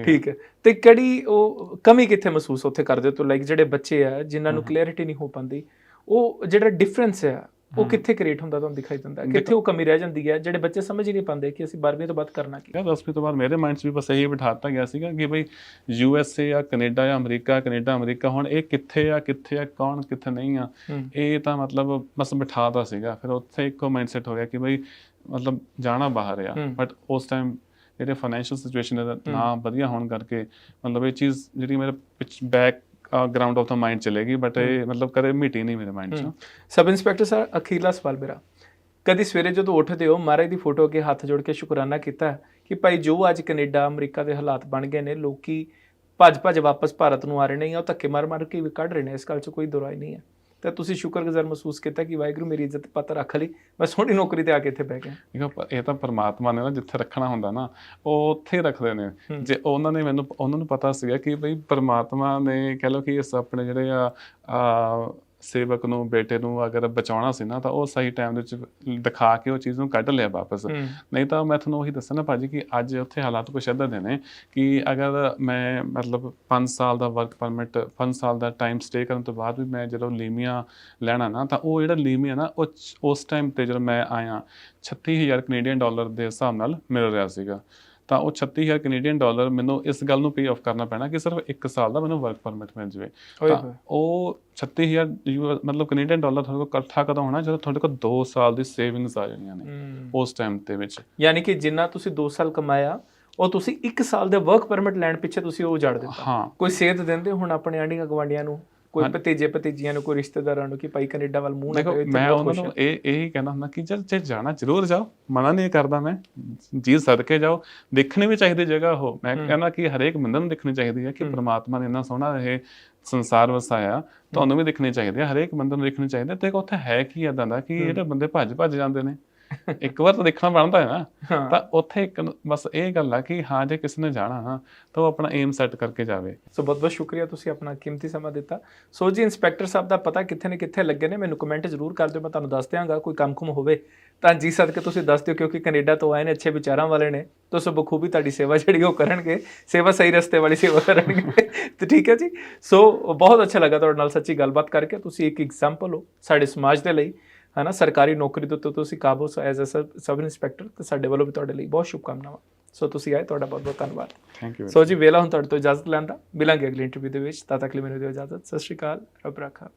ਠੀਕ ਹੈ। ਤੇ ਕਿਹੜੀ ਉਹ ਕਮੀ ਕਿੱਥੇ ਮਹਿਸੂਸ ਉੱਥੇ ਕਰਦੇ ਹੋ? ਲਾਈਕ ਜਿਹੜੇ ਬੱਚੇ ਆ ਜਿਨ੍ਹਾਂ ਨੂੰ। ਕਲੈਰਿਟੀ ਨਹੀਂ ਹੋ ਪਾਉਂਦੀ ਉਹ ਜਿਹੜਾ ਡਿਫਰੈਂਸ ਹੈ ਉਹ। ਕਿੱਥੇ ਕ੍ਰੀਏਟ ਹੁੰਦਾ ਤੁਹਾਨੂੰ ਦਿਖਾਈ ਦਿੰਦਾ? ਕਿੱਥੇ ਉਹ ਕਮੀ ਰਹਿ ਜਾਂਦੀ ਹੈ? ਜਿਹੜੇ ਬੱਚੇ ਸਮਝ ਹੀ ਨਹੀਂ ਪਾਉਂਦੇ ਕਿ ਅਸੀਂ 12ਵੀਂ ਤੋਂ ਬਾਅਦ ਕਰਨਾ ਕੀ ਯਾਰ 10ਵੀਂ ਤੋਂ ਬਾਅਦ ਮੇਰੇ ਮਾਈਂਡ 'ਚ ਵੀ ਬਸ ਇਹੀ ਬਿਠਾਤਾ ਗਿਆ ਸੀਗਾ ਕਿ ਬਈ ਯੂ ਐਸ ਏ ਆ ਕੈਨੇਡਾ ਆ ਅਮਰੀਕਾ ਕੈਨੇਡਾ ਅਮਰੀਕਾ ਹੁਣ ਇਹ ਕਿੱਥੇ ਆ ਕਿੱਥੇ ਆ ਕੌਣ ਕਿੱਥੇ ਨਹੀਂ ਆ ਹੂੰ ਇਹ ਤਾਂ ਮਤਲਬ ਬਸ ਬਿਠਾਤਾ ਸੀਗਾ। ਫਿਰ ਉੱਥੇ ਇੱਕੋ ਮਾਈਂਡਸੈਟ ਹੋ ਗਿਆ ਕਿ ਬਈ ਮਤਲਬ ਜਾਣਾ ਬਾਹਰ ਆ। ਬਟ ਉਸ ਟਾਈਮ ਜਿਹੜੇ ਫਾਈਨੈਂਸ਼ੀਅਲ ਸਿਚੁਏਸ਼ਨ ਦਾ ਨਾ ਵਧੀਆ ਹੋਣ ਕਰਕੇ ਮਤਲਬ ਇਹ ਚੀਜ਼ ਜਿਹੜੀ ਮੇਰੇ ਪਿੱਛ background of the mind ਚਲੇਗੀ ਬਟ ਇਹ ਮਤਲਬ ਕਦੇ ਮਿਟੀ ਨਹੀਂ ਮੇਰੇ ਮਾਈਂਡ 'ਚ। ਸਬ ਇੰਸਪੈਕਟਰ ਸਰ ਅਖੀਰਲਾ ਸਵਾਲ ਮੇਰਾ। ਕਦੀ ਸਵੇਰੇ ਜਦੋਂ ਉੱਠਦੇ ਹੋ ਮਹਾਰਾਜ ਦੀ ਫੋਟੋ ਅੱਗੇ ਹੱਥ ਜੋੜ ਕੇ ਸ਼ੁਕਰਾਨਾ ਕੀਤਾ ਕਿ ਭਾਈ ਜੋ ਅੱਜ ਕੈਨੇਡਾ ਅਮਰੀਕਾ ਦੇ ਹਾਲਾਤ ਬਣ ਗਏ ਨੇ ਲੋਕੀ ਭੱਜ ਭੱਜ ਵਾਪਸ ਭਾਰਤ ਨੂੰ ਆ ਰਹੇ ਨੇ ਜਾਂ ਉਹ ਧੱਕੇ ਮਾਰ ਮਾਰ ਕੇ ਵੀ ਕੱਢ ਰਹੇ ਨੇ ਇਸ ਗੱਲ 'ਚ ਕੋਈ ਦੁਰਾਈ ਨਹੀਂ ਹੈ। ਤਾਂ ਤੁਸੀਂ ਸ਼ੁਕਰਗੁਜ਼ਾਰ ਮਹਿਸੂਸ ਕੀਤਾ ਕਿ ਵਾਹਿਗੁਰੂ ਮੇਰੀ ਇੱਜ਼ਤ ਪੱਤ ਰੱਖ ਲਈ। ਮੈਂ ਸੋਹਣੀ ਨੌਕਰੀ ਤੇ ਆ ਕੇ ਇੱਥੇ ਬਹਿ ਗਿਆ। ਦੇਖੋ ਇਹ ਤਾਂ ਪਰਮਾਤਮਾ ਨੇ ਨਾ ਜਿੱਥੇ ਰੱਖਣਾ ਹੁੰਦਾ ਨਾ ਉਹ ਉੱਥੇ ਰੱਖਦੇ ਨੇ। ਜੇ ਉਹਨਾਂ ਨੇ ਮੈਨੂੰ ਉਹਨਾਂ ਨੂੰ ਪਤਾ ਸੀਗਾ ਕਿ ਬਈ ਪਰਮਾਤਮਾ ਨੇ ਕਹਿ ਲਓ ਕਿ ਇਸ ਆਪਣੇ ਜਿਹੜੇ ਆ ਆ, ਸੇਵਕ ਨੂੰ ਬੇਟੇ ਨੂੰ ਅਗਰ ਬਚਾਉਣਾ ਸੀ ਨਾ ਤਾਂ ਉਹ ਸਹੀ ਟਾਈਮ ਦੇ ਵਿੱਚ ਦਿਖਾ ਕੇ ਉਹ ਚੀਜ਼ ਨੂੰ ਕੱਢ ਲਿਆ ਵਾਪਸ। ਨਹੀਂ ਤਾਂ ਮੈਂ ਤੁਹਾਨੂੰ ਉਹੀ ਦੱਸਾਂ ਨਾ ਭਾਜੀ ਕਿ ਅੱਜ ਉੱਥੇ ਹਾਲਾਤ ਕੁਛ ਏਦਾਂ ਦੇ ਨੇ ਕਿ ਅਗਰ ਮੈਂ ਮਤਲਬ 5 ਸਾਲ ਦਾ ਵਰਕ ਪਰਮਿਟ 5 ਸਾਲ ਦਾ ਟਾਈਮ ਸਟੇ ਕਰਨ ਤੋਂ ਬਾਅਦ ਵੀ ਮੈਂ ਜਦੋਂ ਲੀਮੀਆ ਲੈਣਾ ਨਾ ਤਾਂ ਉਹ ਜਿਹੜਾ ਲੀਮੀਆ ਨਾ ਉਸ ਟਾਈਮ ਤੇ ਜਦੋਂ ਮੈਂ ਆਇਆ 36000 ਕੈਨੇਡੀਅਨ ਡਾਲਰ ਦੇ ਹਿਸਾਬ ਨਾਲ ਮਿਲ ਰਿਹਾ ਸੀਗਾ। ਤਾਂ ਉਹ 36000 ਕੈਨੇਡੀਅਨ ਡਾਲਰ ਮੈਨੂੰ ਇਸ ਗੱਲ ਨੂੰ ਪੇ ਆਫ ਕਰਨਾ ਪੈਣਾ ਕਿ ਸਿਰਫ 1 ਸਾਲ ਦਾ ਮੈਨੂੰ ਵਰਕ ਪਰਮਿਟ ਮਿਲ ਜਾਵੇ। ਤਾਂ ਉਹ 36000 ਯੂ- ਮਤਲਬ ਕੈਨੇਡੀਅਨ ਡਾਲਰ ਤੁਹਾਡੇ ਕੋਲ ਇਕੱਠਾ ਕਦੋਂ ਹੋਣਾ? ਜਦੋਂ ਤੁਹਾਡੇ ਕੋਲ 2 ਸਾਲ ਦੀ ਸੇਵਿੰਗਸ ਆ ਜਾਣੀਆਂ ਨੇ ਉਸ ਟਾਈਮ ਦੇ ਵਿੱਚ। ਯਾਨੀ ਕਿ ਜਿੰਨਾ ਤੁਸੀਂ 2 ਸਾਲ ਕਮਾਇਆ ਉਹ ਤੁਸੀਂ 1 ਸਾਲ ਦੇ ਵਰਕ ਪਰਮਿਟ ਲੈਣ ਪਿੱਛੇ ਤੁਸੀਂ ਉਹ ਉਜਾੜ ਦਿੱਤਾ। ਹਾਂ। ਕੋਈ ਸੇਧ ਦਿੰਦੇ ਹੁਣ ਆਪਣੇ ਆਂਢੀਆਂ ਗਵਾਂਡੀਆਂ ਨੂੰ? ਕੋਈ। ਭਤੀਜੇ ਭਤੀਜੀਆਂ ਨੂੰ ਕੋਈ ਰਿਸ਼ਤੇਦਾਰਾਂ ਨੂੰ ਕਿ ਭਾਈ ਕੈਨੇਡਾ ਵੱਲ ਮੂੰਹ ਨਾ ਕਰੋ, ਮੈਂ ਉਹਨਾਂ ਨੂੰ ਇਹ ਇਹੀ ਕਹਿੰਦਾ ਹੁੰਦਾ ਕਿ ਜਦ ਜੇ ਜਾਣਾ ਜ਼ਰੂਰ ਜਾਓ ਮਨਾ ਨਹੀਂ ਕਰਦਾ ਮੈਂ ਜੀ ਸਦਕੇ ਜਾਓ ਦੇਖਣੀ ਵੀ ਚਾਹੀਦੀ ਜਗ੍ਹਾ ਉਹ ਮੈਂ। ਕਹਿੰਦਾ ਕਿ ਹਰੇਕ ਬੰਦੇ ਨੂੰ ਦੇਖਣੀ ਚਾਹੀਦੀ ਹੈ ਕਿ। ਪ੍ਰਮਾਤਮਾ ਨੇ ਇੰਨਾ ਸੋਹਣਾ ਇਹ ਸੰਸਾਰ ਵਸਾਇਆ ਤੁਹਾਨੂੰ ਵੀ ਦੇਖਣੀ ਚਾਹੀਦੀ ਹੈ ਹਰੇਕ ਬੰਦੇ ਨੂੰ ਦੇਖਣੀ ਚਾਹੀਦੀ ਹੈ ਤੇ ਉੱਥੇ ਹੈ ਕੀ ਇਦਾਂ ਦਾ ਕਿ। ਜਿਹੜੇ ਬੰਦੇ ਭੱਜ ਭੱਜ ਜਾਂਦੇ ਨੇ ਇੱਕ ਵਾਰ ਤਾਂ ਦੇਖਣਾ ਬਣਦਾ ਹੈ ਨਾ। ਹਾਂ। ਤਾਂ ਉੱਥੇ ਇੱਕ ਬਸ ਇਹ ਗੱਲ ਆ ਕਿ ਹਾਂ ਜੇ ਕਿਸੇ ਨੇ ਜਾਣਾ ਨਾ ਤਾਂ ਉਹ ਆਪਣਾ ਏਮ ਸੈੱਟ ਕਰਕੇ ਜਾਵੇ। ਸੋ ਬਹੁਤ ਬਹੁਤ ਸ਼ੁਕਰੀਆ ਤੁਸੀਂ ਆਪਣਾ ਕੀਮਤੀ ਸਮਾਂ ਦਿੱਤਾ। ਸੋ ਜੀ ਇੰਸਪੈਕਟਰ ਸਾਹਿਬ ਦਾ ਪਤਾ ਕਿੱਥੇ ਨੇ ਕਿੱਥੇ ਲੱਗੇ ਨੇ ਮੈਨੂੰ ਕਮੈਂਟ ਜ਼ਰੂਰ ਕਰ ਦਿਓ ਮੈਂ ਤੁਹਾਨੂੰ ਦੱਸ ਦਿਆਂਗਾ ਕੋਈ ਕੰਮ-ਕੁਮ ਹੋਵੇ। ਤਾਂ ਜੀ ਸਦਕੇ ਤੁਸੀਂ ਦੱਸ ਦਿਓ ਕਿਉਂਕਿ ਕੈਨੇਡਾ ਤੋਂ ਆਏ ਨੇ ਅੱਛੇ ਵਿਚਾਰਾਂ ਵਾਲੇ ਨੇ। ਤਾਂ ਸੋ ਬਖੂਬੀ ਤੁਹਾਡੀ ਸੇਵਾ ਜਿਹੜੀ ਉਹ ਕਰਨਗੇ ਸੇਵਾ ਸਹੀ ਰਸਤੇ ਵਾਲੀ ਸੇਵਾ ਕਰਨਗੇ। ਤੇ ਠੀਕ ਹੈ ਜੀ। ਸੋ ਬਹੁਤ ਅੱਛਾ ਲੱਗਾ ਤੁਹਾਡੇ ਨਾਲ ਸੱਚੀ ਗੱਲਬਾਤ ਕਰਕੇ। ਤੁਸੀਂ ਇੱਕ ਐਗਜ਼ਾਮਪਲ ਹੋ ਸਾਡੇ ਸਮਾਜ ਦੇ ਲਈ। ਹਨਾ ਸਰਕਾਰੀ ਨੌਕਰੀ ਦੇ ਉੱਤੇ ਤੁਸੀਂ ਕਾਬੂ ਐਜ਼ ਅ ਸਬ ਇੰਸਪੈਕਟਰ ਤੇ ਸਾਡੇ ਵੱਲੋਂ ਵੀ ਤੁਹਾਡੇ ਲਈ ਬਹੁਤ ਸ਼ੁਭਕਾਮਨਾਵਾਂ। ਸੋ ਤੁਸੀਂ ਆਏ ਤੁਹਾਡਾ ਬਹੁਤ ਬਹੁਤ ਧੰਨਵਾਦ। ਥੈਂਕ ਯੂ ਸੋ ਜੀ ਵੇਲਾ ਹੁਣ ਤੁਹਾਡੇ ਤੋਂ ਇਜਾਜ਼ਤ ਲੈਣ ਦਾ ਮਿਲਾਂਗੇ ਅਗਲੀ ਇੰਟਰਵਿਊ ਦੇ ਵਿੱਚ। ਤਦ ਤੱਕ ਲਈ ਮੈਨੂੰ ਦਿਓ ਇਜਾਜ਼ਤ। ਸਤਿ ਸ਼੍ਰੀ ਅਕਾਲ। ਰੱਬ ਰਾਖਾ।